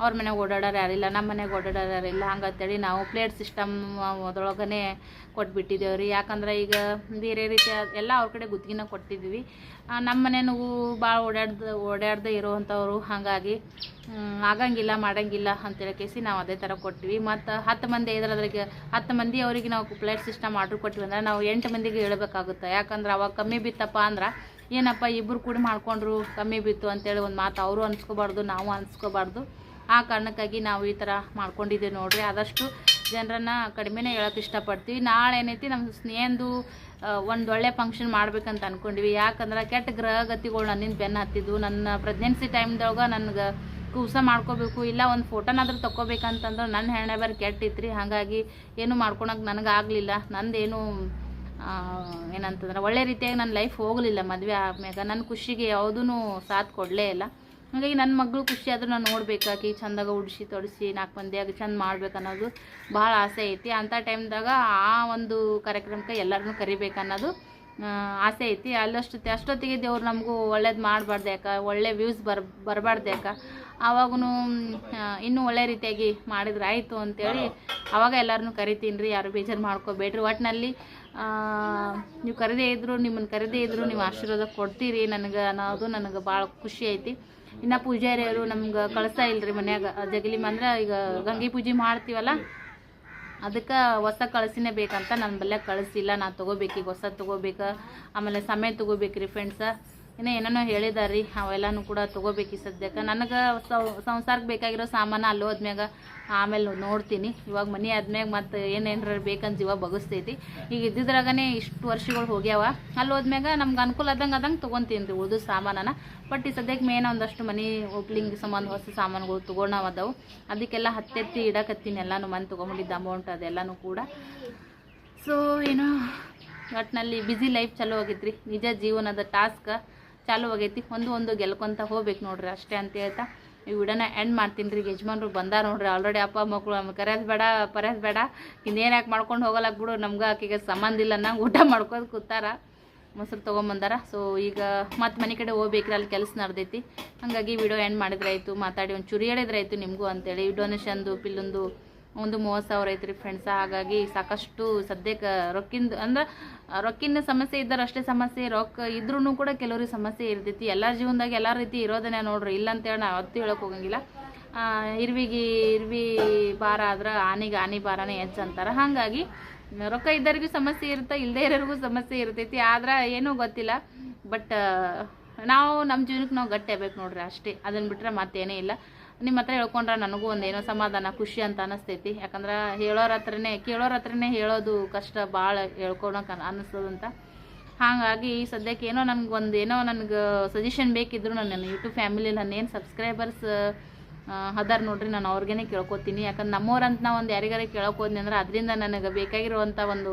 ಅವ್ರ ಮನೆಗೆ ಓಡಾಡೋರು ಯಾರಿಲ್ಲ ನಮ್ಮ ಮನೆಗೆ ಓಡಾಡೋರು ಯಾರಿಲ್ಲ ಹಂಗಂತೇಳಿ ನಾವು ಪ್ಲೇಟ್ ಸಿಸ್ಟಮ್ ಅದ್ರೊಳಗನೆ ಕೊಟ್ಬಿಟ್ಟಿದ್ದೇವೆ ರೀ ಯಾಕಂದ್ರೆ ಈಗ ಬೇರೆ ರೀತಿಯ ಎಲ್ಲ ಅವ್ರ ಕಡೆ ಗುತ್ತಿಗೆನ ಕೊಟ್ಟಿದ್ವಿ. ನಮ್ಮ ಮನೆನೂ ಭಾಳ ಓಡಾಡ್ದ, ಓಡಾಡ್ದೆ ಇರೋವಂಥವ್ರು. ಹಾಗಾಗಿ ಆಗಂಗಿಲ್ಲ, ಮಾಡಂಗಿಲ್ಲ ಅಂತೇಳಿ ಕೇಸಿ ನಾವು ಅದೇ ಥರ ಕೊಟ್ವಿ. ಮತ್ತು ಹತ್ತು ಮಂದಿ ಇದ್ರದ್ರಿಗೆ ಹತ್ತು ಮಂದಿ ಅವರಿಗೆ ನಾವು ಪ್ಲೇಟ್ ಸಿಸ್ಟಮ್ ಆರ್ಡ್ರ್ ಕೊಟ್ವಿ ಅಂದ್ರೆ ನಾವು ಎಂಟು ಮಂದಿಗೆ ಹೇಳ್ಬೇಕಾಗುತ್ತೆ. ಯಾಕಂದ್ರೆ ಅವಾಗ ಕಮ್ಮಿ ಬಿತ್ತಪ್ಪ ಅಂದ್ರೆ ಏನಪ್ಪ ಇಬ್ಬರು ಕೂಡ ಮಾಡ್ಕೊಂಡ್ರು, ಕಮ್ಮಿ ಬಿತ್ತು ಅಂತೇಳಿ ಒಂದು ಮಾತು ಅವರು ಅನ್ಸ್ಕೋಬಾರ್ದು, ನಾವು ಅನ್ಸ್ಕೋಬಾರ್ದು. ಆ ಕಾರಣಕ್ಕಾಗಿ ನಾವು ಈ ಥರ ಮಾಡ್ಕೊಂಡಿದ್ದೀವಿ ನೋಡ್ರಿ. ಆದಷ್ಟು ಜನರನ್ನ ಕಡಿಮೆನೇ ಹೇಳೋಕೆ ಇಷ್ಟಪಡ್ತೀವಿ. ನಾಳೆ ಏನೈತಿ ನಮ್ಮ ಸ್ನೇಹಂದು ಒಂದು ಒಳ್ಳೆ ಫಂಕ್ಷನ್ ಮಾಡ್ಬೇಕಂತ ಅಂದ್ಕೊಂಡ್ವಿ ಯಾಕಂದ್ರೆ ಕೆಟ್ಟ ಗ್ರಹಗತಿಗಳು ನನ್ನಿಂದ ಬೆನ್ನು ಹತ್ತಿದ್ವು. ನನ್ನ ಪ್ರೆಗ್ನೆನ್ಸಿ ಟೈಮ್ದೊಳಗೆ ನನಗೆ ಕೂಸ ಮಾಡ್ಕೋಬೇಕು, ಇಲ್ಲ ಒಂದು ಫೋಟೋನಾದ್ರೂ ತೊಗೋಬೇಕಂತಂದ್ರೆ ನನ್ನ ಹೆಣ್ಣೆ ಕೆಟ್ಟಿತ್ತು ರೀ ಹಾಗಾಗಿ ಏನು ಮಾಡ್ಕೊಳಕ್ಕೆ ನನಗೆ ಆಗಲಿಲ್ಲ. ನಂದೇನು ಏನಂತಂದ್ರೆ ಒಳ್ಳೆ ರೀತಿಯಾಗಿ ನನ್ನ ಲೈಫ್ ಹೋಗಲಿಲ್ಲ ಮದುವೆ ಆದ್ಮ್ಯಾಗ. ನನ್ನ ಖುಷಿಗೆ ಯಾವುದೂ ಸಾಥ್ ಕೊಡಲೇ ಇಲ್ಲ. ಹಾಗಾಗಿ ನನ್ನ ಮಗಳು ಖುಷಿ ಆದರೂ ನಾನು ನೋಡ್ಬೇಕಾಕಿ ಚಂದಾಗ ಉಡಿಸಿ ತೊಡಿಸಿ ನಾಲ್ಕು ಮಂದಿಯಾಗಿ ಚಂದ ಮಾಡ್ಬೇಕು ಅನ್ನೋದು ಭಾಳ ಆಸೆ ಐತಿ. ಅಂಥ ಟೈಮ್ದಾಗ ಆ ಒಂದು ಕಾರ್ಯಕ್ರಮಕ್ಕೆ ಎಲ್ಲರನ್ನೂ ಕರಿಬೇಕನ್ನೋದು ಆಸೆ ಐತಿ. ಅಲ್ಲಷ್ಟು ಅಷ್ಟೊತ್ತಿಗೆ ದೇವ್ರು ನಮಗೂ ಒಳ್ಳೇದು ಮಾಡಬಾರ್ದು ಯಾಕ ಒಳ್ಳೆ ವ್ಯೂಸ್ ಬರ್ ಬರಬಾರ್ದು ಯಾಕ ಆವಾಗೂ ಇನ್ನೂ ಒಳ್ಳೆ ರೀತಿಯಾಗಿ ಮಾಡಿದ್ರೆ ಆಯಿತು ಅಂತೇಳಿ ಆವಾಗ ಎಲ್ಲರನ್ನೂ ಕರಿತೀನಿ ರೀ ಯಾರು ಬೇಜಾರು ಮಾಡ್ಕೋಬೇಡ್ರಿ. ಒಟ್ಟಿನಲ್ಲಿ ನೀವು ಕರೆದೇ ಇದ್ರು ನಿಮ್ಮನ್ನು ಕರೆದೇ ಇದ್ರು, ನೀವು ಆಶೀರ್ವಾದ ಕೊಡ್ತೀರಿ, ನನಗೆ ಅನ್ನೋದು ನನಗೆ ಭಾಳ ಖುಷಿ ಐತಿ. ಇನ್ನು ಪೂಜಾರಿಯವರು ನಮ್ಗೆ ಕಳಿಸ್ತಾ ಇಲ್ರಿ ಮನ್ಯಾಗ ಜಗಲಿ ಅಂದ್ರೆ ಈಗ ಗಂಗೆ ಪೂಜೆ ಮಾಡ್ತೀವಲ್ಲ, ಅದಕ್ಕೆ ಹೊಸ ಕಳಿಸಿನೇ ಬೇಕಂತ ನನ್ನ ಬಲ್ಲೆ ಕಳಿಸಿಲ್ಲ, ನಾ ತೊಗೋಬೇಕೀಗ ಹೊಸ ತೊಗೋಬೇಕು, ಆಮೇಲೆ ಸಮಯ ತೊಗೋಬೇಕ್ರಿ ಫ್ರೆಂಡ್ಸ ಇನ್ನೂ ಏನೇನೋ ಹೇಳಿದಾರೆ ರೀ ಅವೆಲ್ಲನೂ ಕೂಡ ತೊಗೋಬೇಕು ಸದ್ಯಕ್ಕೆ. ನನಗೆ ಸಂಸಾರಕ್ಕೆ ಬೇಕಾಗಿರೋ ಸಾಮಾನು ಅಲ್ಲಿ ಹೋದ್ಮ್ಯಾಗ ಆಮೇಲೆ ನೋಡ್ತೀನಿ. ಇವಾಗ ಮನೆ ಆದ್ಮ್ಯಾಗ ಮತ್ತು ಏನೇನಾರ ಬೇಕಂತ ಜೀವ ಬಗಸ್ತೈತಿ. ಈಗ ಇದ್ದಿದ್ರಾಗನೇ ಇಷ್ಟು ವರ್ಷಗಳು ಹೋಗ್ಯಾವ. ಅಲ್ಲಿ ಹೋದ್ಮ್ಯಾಗ ನಮ್ಗೆ ಅನುಕೂಲ ಆದಂಗೆ ಅದಂಗೆ ತೊಗೊತೀನಿ ರೀ ಉಳಿದು ಸಾಮಾನನ. ಬಟ್ ಈ ಸದ್ಯಕ್ಕೆ ಮೇನ್ ಒಂದಷ್ಟು ಮನೆ ಓಪ್ಲಿಂಗ್ ಸಂಬಂಧ ಹೊಸ ಸಾಮಾನುಗಳು ತೊಗೊಳವು ಅದಾವು. ಅದಕ್ಕೆಲ್ಲ ಹತ್ತೆತ್ತಿ ಇಡಕತ್ತೀನಿ ಎಲ್ಲಾನು ಮನೆ ತೊಗೊಂಬಿಟ್ಟಿದ್ದ ಅಮೌಂಟ್ ಅದೆಲ್ಲನೂ ಕೂಡ. ಸೊ ಏನೋ ಒಟ್ಟಿನಲ್ಲಿ ಬ್ಯುಸಿ ಲೈಫ್ ಚಲೋ ರೀ ನಿಜ ಜೀವನದ ಟಾಸ್ಕ್ ಚಾಲು ಆಗೈತಿ. ಒಂದು ಒಂದು ಗೆಲ್ಕೊಂತ ಹೋಗ್ಬೇಕು ನೋಡ್ರಿ ಅಷ್ಟೇ ಅಂತ ಹೇಳ್ತಾ ಈ ವಿಡಿಯೋನ ಎಂಡ್ ಮಾಡ್ತೀನಿ ರೀ. ಯಜಮಾನ್ರು ಬಂದಾರ ನೋಡ್ರಿ. ಆಲ್ರೆಡಿ ಅಪ್ಪ ಮಕ್ಕಳು ಕರೆಯೋದು ಬೇಡ ಪರ್ಯೋದು ಬೇಡ. ಇನ್ನೇನು ಯಾಕೆ ಮಾಡ್ಕೊಂಡು ಹೋಗಲ್ಲ ಬಿಡು. ನಮ್ಗೆ ಆಕೆಗೆ ಸಂಬಂಧ ಇಲ್ಲ. ನಂಗೆ ಊಟ ಮಾಡ್ಕೊಂಡು ಕೂತಾರ. ಮೊಸರು ತೊಗೊಂಬಂದಾರ. ಸೊ ಈಗ ಮತ್ತೆ ಮನೆ ಕಡೆ ಹೋಗ್ಬೇಕ್ರಿ. ಅಲ್ಲಿ ಕೆಲಸ ನಡೆದೈತಿ. ಹಾಗಾಗಿ ವಿಡಿಯೋ ಎಂಡ್ ಮಾಡಿದ್ರಾಯ್ತು. ಮಾತಾಡಿ ಒಂದು ಚುರಿ ಹೇಳಿದ್ರಾಯ್ತು ನಿಮಗೂ ಅಂತೇಳಿ. ಡೊನೇಷನ್ದು ಪಿಲ್ಲೊಂದು ಒಂದು ಮೂವತ್ತು ಸಾವಿರ ಐತ್ರಿ ಫ್ರೆಂಡ್ಸ ಹಾಗಾಗಿ ಸಾಕಷ್ಟು ಸದ್ಯಕ್ಕೆ ರೊಕ್ಕಿಂದು ಅಂದ್ರೆ ರೊಕ್ಕಿನ ಸಮಸ್ಯೆ ಇದ್ದರೆ ಅಷ್ಟೇ ಸಮಸ್ಯೆ, ರೊಕ್ಕ ಇದ್ರೂ ಕೂಡ ಕೆಲವ್ರಿಗೆ ಸಮಸ್ಯೆ ಇರ್ತೈತಿ. ಎಲ್ಲ ಜೀವನದಾಗ ಎಲ್ಲ ರೀತಿ ಇರೋದನ್ನೇ ನೋಡ್ರಿ. ಇಲ್ಲ ಅಂತೇಳಿ ನಾವು ಅತ್ತು ಹೇಳಕ್ಕೆ ಹೋಗಂಗಿಲ್ಲ. ಇರ್ವಿಗಿ ಇರ್ವಿ ಭಾರ ಆದ್ರೆ ಆನೆಗೆ ಆನಿ ಭಾರನೇ ಹೆಚ್ಚು ಅಂತಾರೆ. ಹಾಗಾಗಿ ರೊಕ್ಕ ಇದ್ದರಿಗೂ ಸಮಸ್ಯೆ ಇರುತ್ತೆ ಇಲ್ಲದೇ ಇರೋರಿಗೂ ಸಮಸ್ಯೆ ಇರ್ತೈತಿ. ಆದ್ರೆ ಏನೂ ಗೊತ್ತಿಲ್ಲ. ಬಟ್ ನಾವು ನಮ್ಮ ಜೀವನಕ್ಕೆ ನಾವು ಗಟ್ಟಿ ಆಗ್ಬೇಕು ನೋಡ್ರಿ ಅಷ್ಟೇ. ಅದನ್ನು ಬಿಟ್ರೆ ಮತ್ತೇನೇ ಇಲ್ಲ. ನಿಮ್ಮ ಹತ್ರ ಹೇಳ್ಕೊಂಡ್ರೆ ನನಗೂ ಒಂದು ಏನೋ ಸಮಾಧಾನ, ಖುಷಿ ಅಂತ ಅನಿಸ್ತೈತಿ. ಯಾಕಂದ್ರೆ ಹೇಳೋರ ಹತ್ರನೇ, ಕೇಳೋರ ಹತ್ರನೇ ಹೇಳೋದು ಕಷ್ಟ ಭಾಳ ಹೇಳ್ಕೊಳಕ್ಕೆ ಅನ್ನಿಸ್ತದಂತ ಹಾಗಾಗಿ ಸದ್ಯಕ್ಕೆ ಏನೋ ನನಗೆ ಒಂದು ಏನೋ ನನಗೆ ಸಜೆಷನ್ ಬೇಕಿದ್ರು ನನ್ನ ಯೂಟ್ಯೂಬ್ ಫ್ಯಾಮಿಲಿ ನನ್ನ ಏನು ಸಬ್ಸ್ಕ್ರೈಬರ್ಸ್ ಅದಾರ ನೋಡ್ರಿ, ನಾನು ಅವ್ರಿಗೇನೆ ಕೇಳ್ಕೊತೀನಿ. ಯಾಕಂದ್ರೆ ನಮ್ಮವ್ರಂತ ನಾವು ಒಂದು ಯಾರಿಗಾರ ಕೇಳೋಕೋದ್ನಿ ಅಂದ್ರೆ ಅದರಿಂದ ನನಗೆ ಬೇಕಾಗಿರುವಂಥ ಒಂದು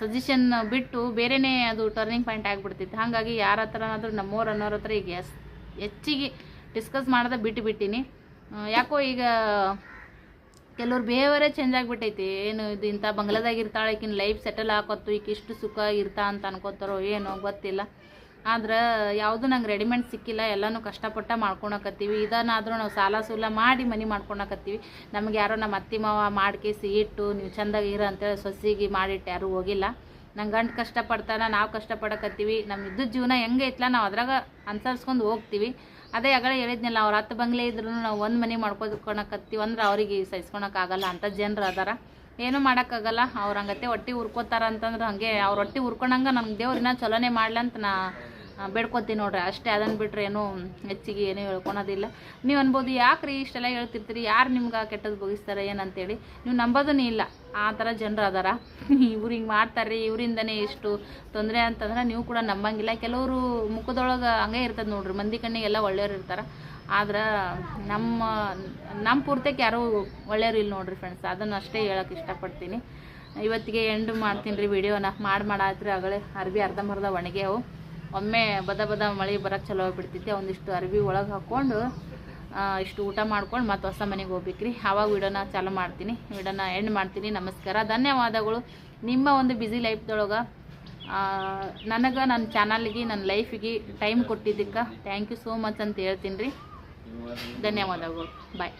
ಸಜೆಷನ್ ಬಿಟ್ಟು ಬೇರೆನೇ ಅದು ಟರ್ನಿಂಗ್ ಪಾಯಿಂಟ್ ಆಗಿಬಿಡ್ತಿತ್ತು ಹಾಗಾಗಿ ಯಾರ ಹತ್ರನಾದರೂ ನಮ್ಮವ್ರು ಅನ್ನೋರ ಹತ್ರ ಈಗ ಎಸ್, ಹೆಚ್ಚಿಗೆ ಡಿಸ್ಕಸ್ ಮಾಡೋದ ಬಿಟ್ಟು ಬಿಟ್ಟಿನಿ ಯಾಕೋ ಈಗ ಕೆಲವ್ರು ಬಿಹೇವಿಯರೇ ಚೇಂಜ್ ಆಗಿಬಿಟ್ಟೈತಿ. ಏನು ಇದು ಇಂಥ ಬಂಗ್ಲಾದಾಗ ಇರ್ತಾಳೆ ಈಕಿನ ಲೈಫ್ ಸೆಟಲ್ ಹಾಕೊತ್ತು ಈಕೆ ಇಷ್ಟು ಸುಖ ಇರ್ತಾ ಅಂತ ಅನ್ಕೋತಾರೋ ಏನೋ ಗೊತ್ತಿಲ್ಲ. ಆದ್ರೆ ಯಾವುದು ನಂಗೆ ರೆಡಿಮೇಡ್ ಸಿಕ್ಕಿಲ್ಲ, ಎಲ್ಲನೂ ಕಷ್ಟಪಟ್ಟ ಮಾಡ್ಕೊಳಕತ್ತೀವಿ ಇದನ್ನಾದರೂ ನಾವು ಸಾಲ ಸೂಲ ಮಾಡಿ ಮನೆ ಮಾಡ್ಕೊಳಕತ್ತೀವಿ ನಮ್ಗೆ ಯಾರೋ ನಮ್ಮ ಅತ್ತಿ ಮಾವ ಮಾಡ್ಕೇಸಿ ಇಟ್ಟು, ನೀವು ಚಂದಾಗಿ ಇರೋ ಅಂತೇಳಿ ಸೊಸಿಗೆ ಮಾಡಿಟ್ಟು ಯಾರೂ ಹೋಗಿಲ್ಲ. ನಂಗೆ ಗಂಟು ಕಷ್ಟಪಡ್ತಾನೆ, ನಾವು ಕಷ್ಟಪಡಕತ್ತೀವಿ. ನಮ್ಮ ಇದ್ದ ಜೀವನ ಹೆಂಗೈತ್ಲ, ನಾವು ಅದ್ರಾಗ ಅನುಸರಿಸ್ಕೊಂಡು ಹೋಗ್ತೀವಿ. ಅದೇ ಯಾಕಡೆ ಹೇಳಿದ್ನಲ್ಲ, ಅವ್ರ ಹತ್ತು ಬಂಗ್ಲೆ ಇದ್ರು ನಾವು ಒಂದು ಮನೆ ಮಾಡ್ಕೊಳಕತ್ತೀವಿ ಅಂದ್ರೆ ಅವ್ರಿಗೆ ಸಹಿಸ್ಕೊಳಕ್ಕಾಗಲ್ಲ ಅಂತ ಜನರು ಅದಾರ. ಏನೂ ಮಾಡೋಕ್ಕಾಗಲ್ಲ. ಅವ್ರ ಹಂಗತ್ತೆ ಹೊಟ್ಟೆ ಉರ್ಕೋತಾರ ಅಂತಂದ್ರೆ ಹಾಗೆ ಅವ್ರ ಹೊಟ್ಟೆ ಉರ್ಕೊಂಡಂಗೆ ನಮ್ಗೆ ದೇವ್ರ ಇನ್ನೂ ಚಲೋನೆ ಮಾಡ್ಲಿ ಅಂತ ನಾ ಬೇಡ್ಕೊತೀನಿ ನೋಡ್ರಿ. ಅಷ್ಟೇ ಅದನ್ನು ಬಿಟ್ಟರೆ ಏನೂ ಹೆಚ್ಚಿಗೆ ಏನೂ ಹೇಳ್ಕೊಳೋದಿಲ್ಲ. ನೀವು ಅನ್ಬೋದು, ಯಾಕ್ರಿ ಇಷ್ಟೆಲ್ಲ ಹೇಳ್ತಿರ್ತೀರಿ? ಯಾರು ನಿಮ್ಗೆ ಕೆಟ್ಟದ್ದು ಬಗಿಸ್ತಾರೆ ಏನಂತೇಳಿ? ನೀವು ನಂಬೋದೂ ಇಲ್ಲ. ಆ ಥರ ಜನರು ಅದಾರ ಇವ್ರು ಹಿಂಗೆ ಮಾಡ್ತಾರೆ ಇವರಿಂದನೇ ಇಷ್ಟು ತೊಂದರೆ ಅಂತಂದ್ರೆ ನೀವು ಕೂಡ ನಂಬಂಗಿಲ್ಲ. ಕೆಲವರು ಮುಖದೊಳಗೆ ಹಂಗೆ ಇರ್ತದೆ ನೋಡ್ರಿ. ಮಂದಿ ಕಣ್ಣಿಗೆಲ್ಲ ಒಳ್ಳೆಯವ್ರು ಇರ್ತಾರೆ. ಆದ್ರೆ ನಮ್ಮ ನಮ್ಮ ಪೂರ್ತಕ್ಕೆ ಯಾರೂ ಒಳ್ಳೆಯವ್ರು ಇಲ್ಲ ನೋಡ್ರಿ ಫ್ರೆಂಡ್ಸ್ ಅದನ್ನು ಅಷ್ಟೇ ಹೇಳೋಕೆ ಇಷ್ಟಪಡ್ತೀನಿ. ಇವತ್ತಿಗೆ ಎಂಡ್ ಮಾಡ್ತೀನಿ ರೀ ವಿಡಿಯೋನ ಮಾಡಿ ಮಾಡಾತ್ರಿ ಆಗಲೇ ಅರ್ಬಿ ಅರ್ಧಂಬರ್ಧ ಒಣಗ್ಯಾವು. ಒಮ್ಮೆ ಬದ ಬದ ಮಳೆ ಬರಕ್ಕೆ ಚಲೋ ಆಗ್ಬಿಡ್ತೈತಿ, ಒಂದಿಷ್ಟು ಅರ್ಬಿ ಒಳಗೆ ಹಾಕ್ಕೊಂಡು ಇಷ್ಟು ಊಟ ಮಾಡ್ಕೊಂಡು ಮತ್ತೆ ಹೊಸ ಮನೆಗೆ ಹೋಗ್ಬೇಕ್ರಿ. ಆವಾಗ ವಿಡೋನ ಚಾಲು ಮಾಡ್ತೀನಿ. ವಿಡೋನ ಎಂಡ್ ಮಾಡ್ತೀನಿ. ನಮಸ್ಕಾರ. ಧನ್ಯವಾದಗಳು. ನಿಮ್ಮ ಒಂದು ಬ್ಯುಸಿ ಲೈಫ್ದೊಳಗೆ ನನಗೆ ನನ್ನ ಚಾನಲ್ಗೆ ನನ್ನ ಲೈಫಿಗೆ ಟೈಮ್ ಕೊಟ್ಟಿದ್ದಕ್ಕೆ. ಥ್ಯಾಂಕ್ ಯು ಸೋ ಮಚ್ ಅಂತ ಹೇಳ್ತೀನಿ ರೀ ಧನ್ಯವಾದಗಳು. ಬಾಯ್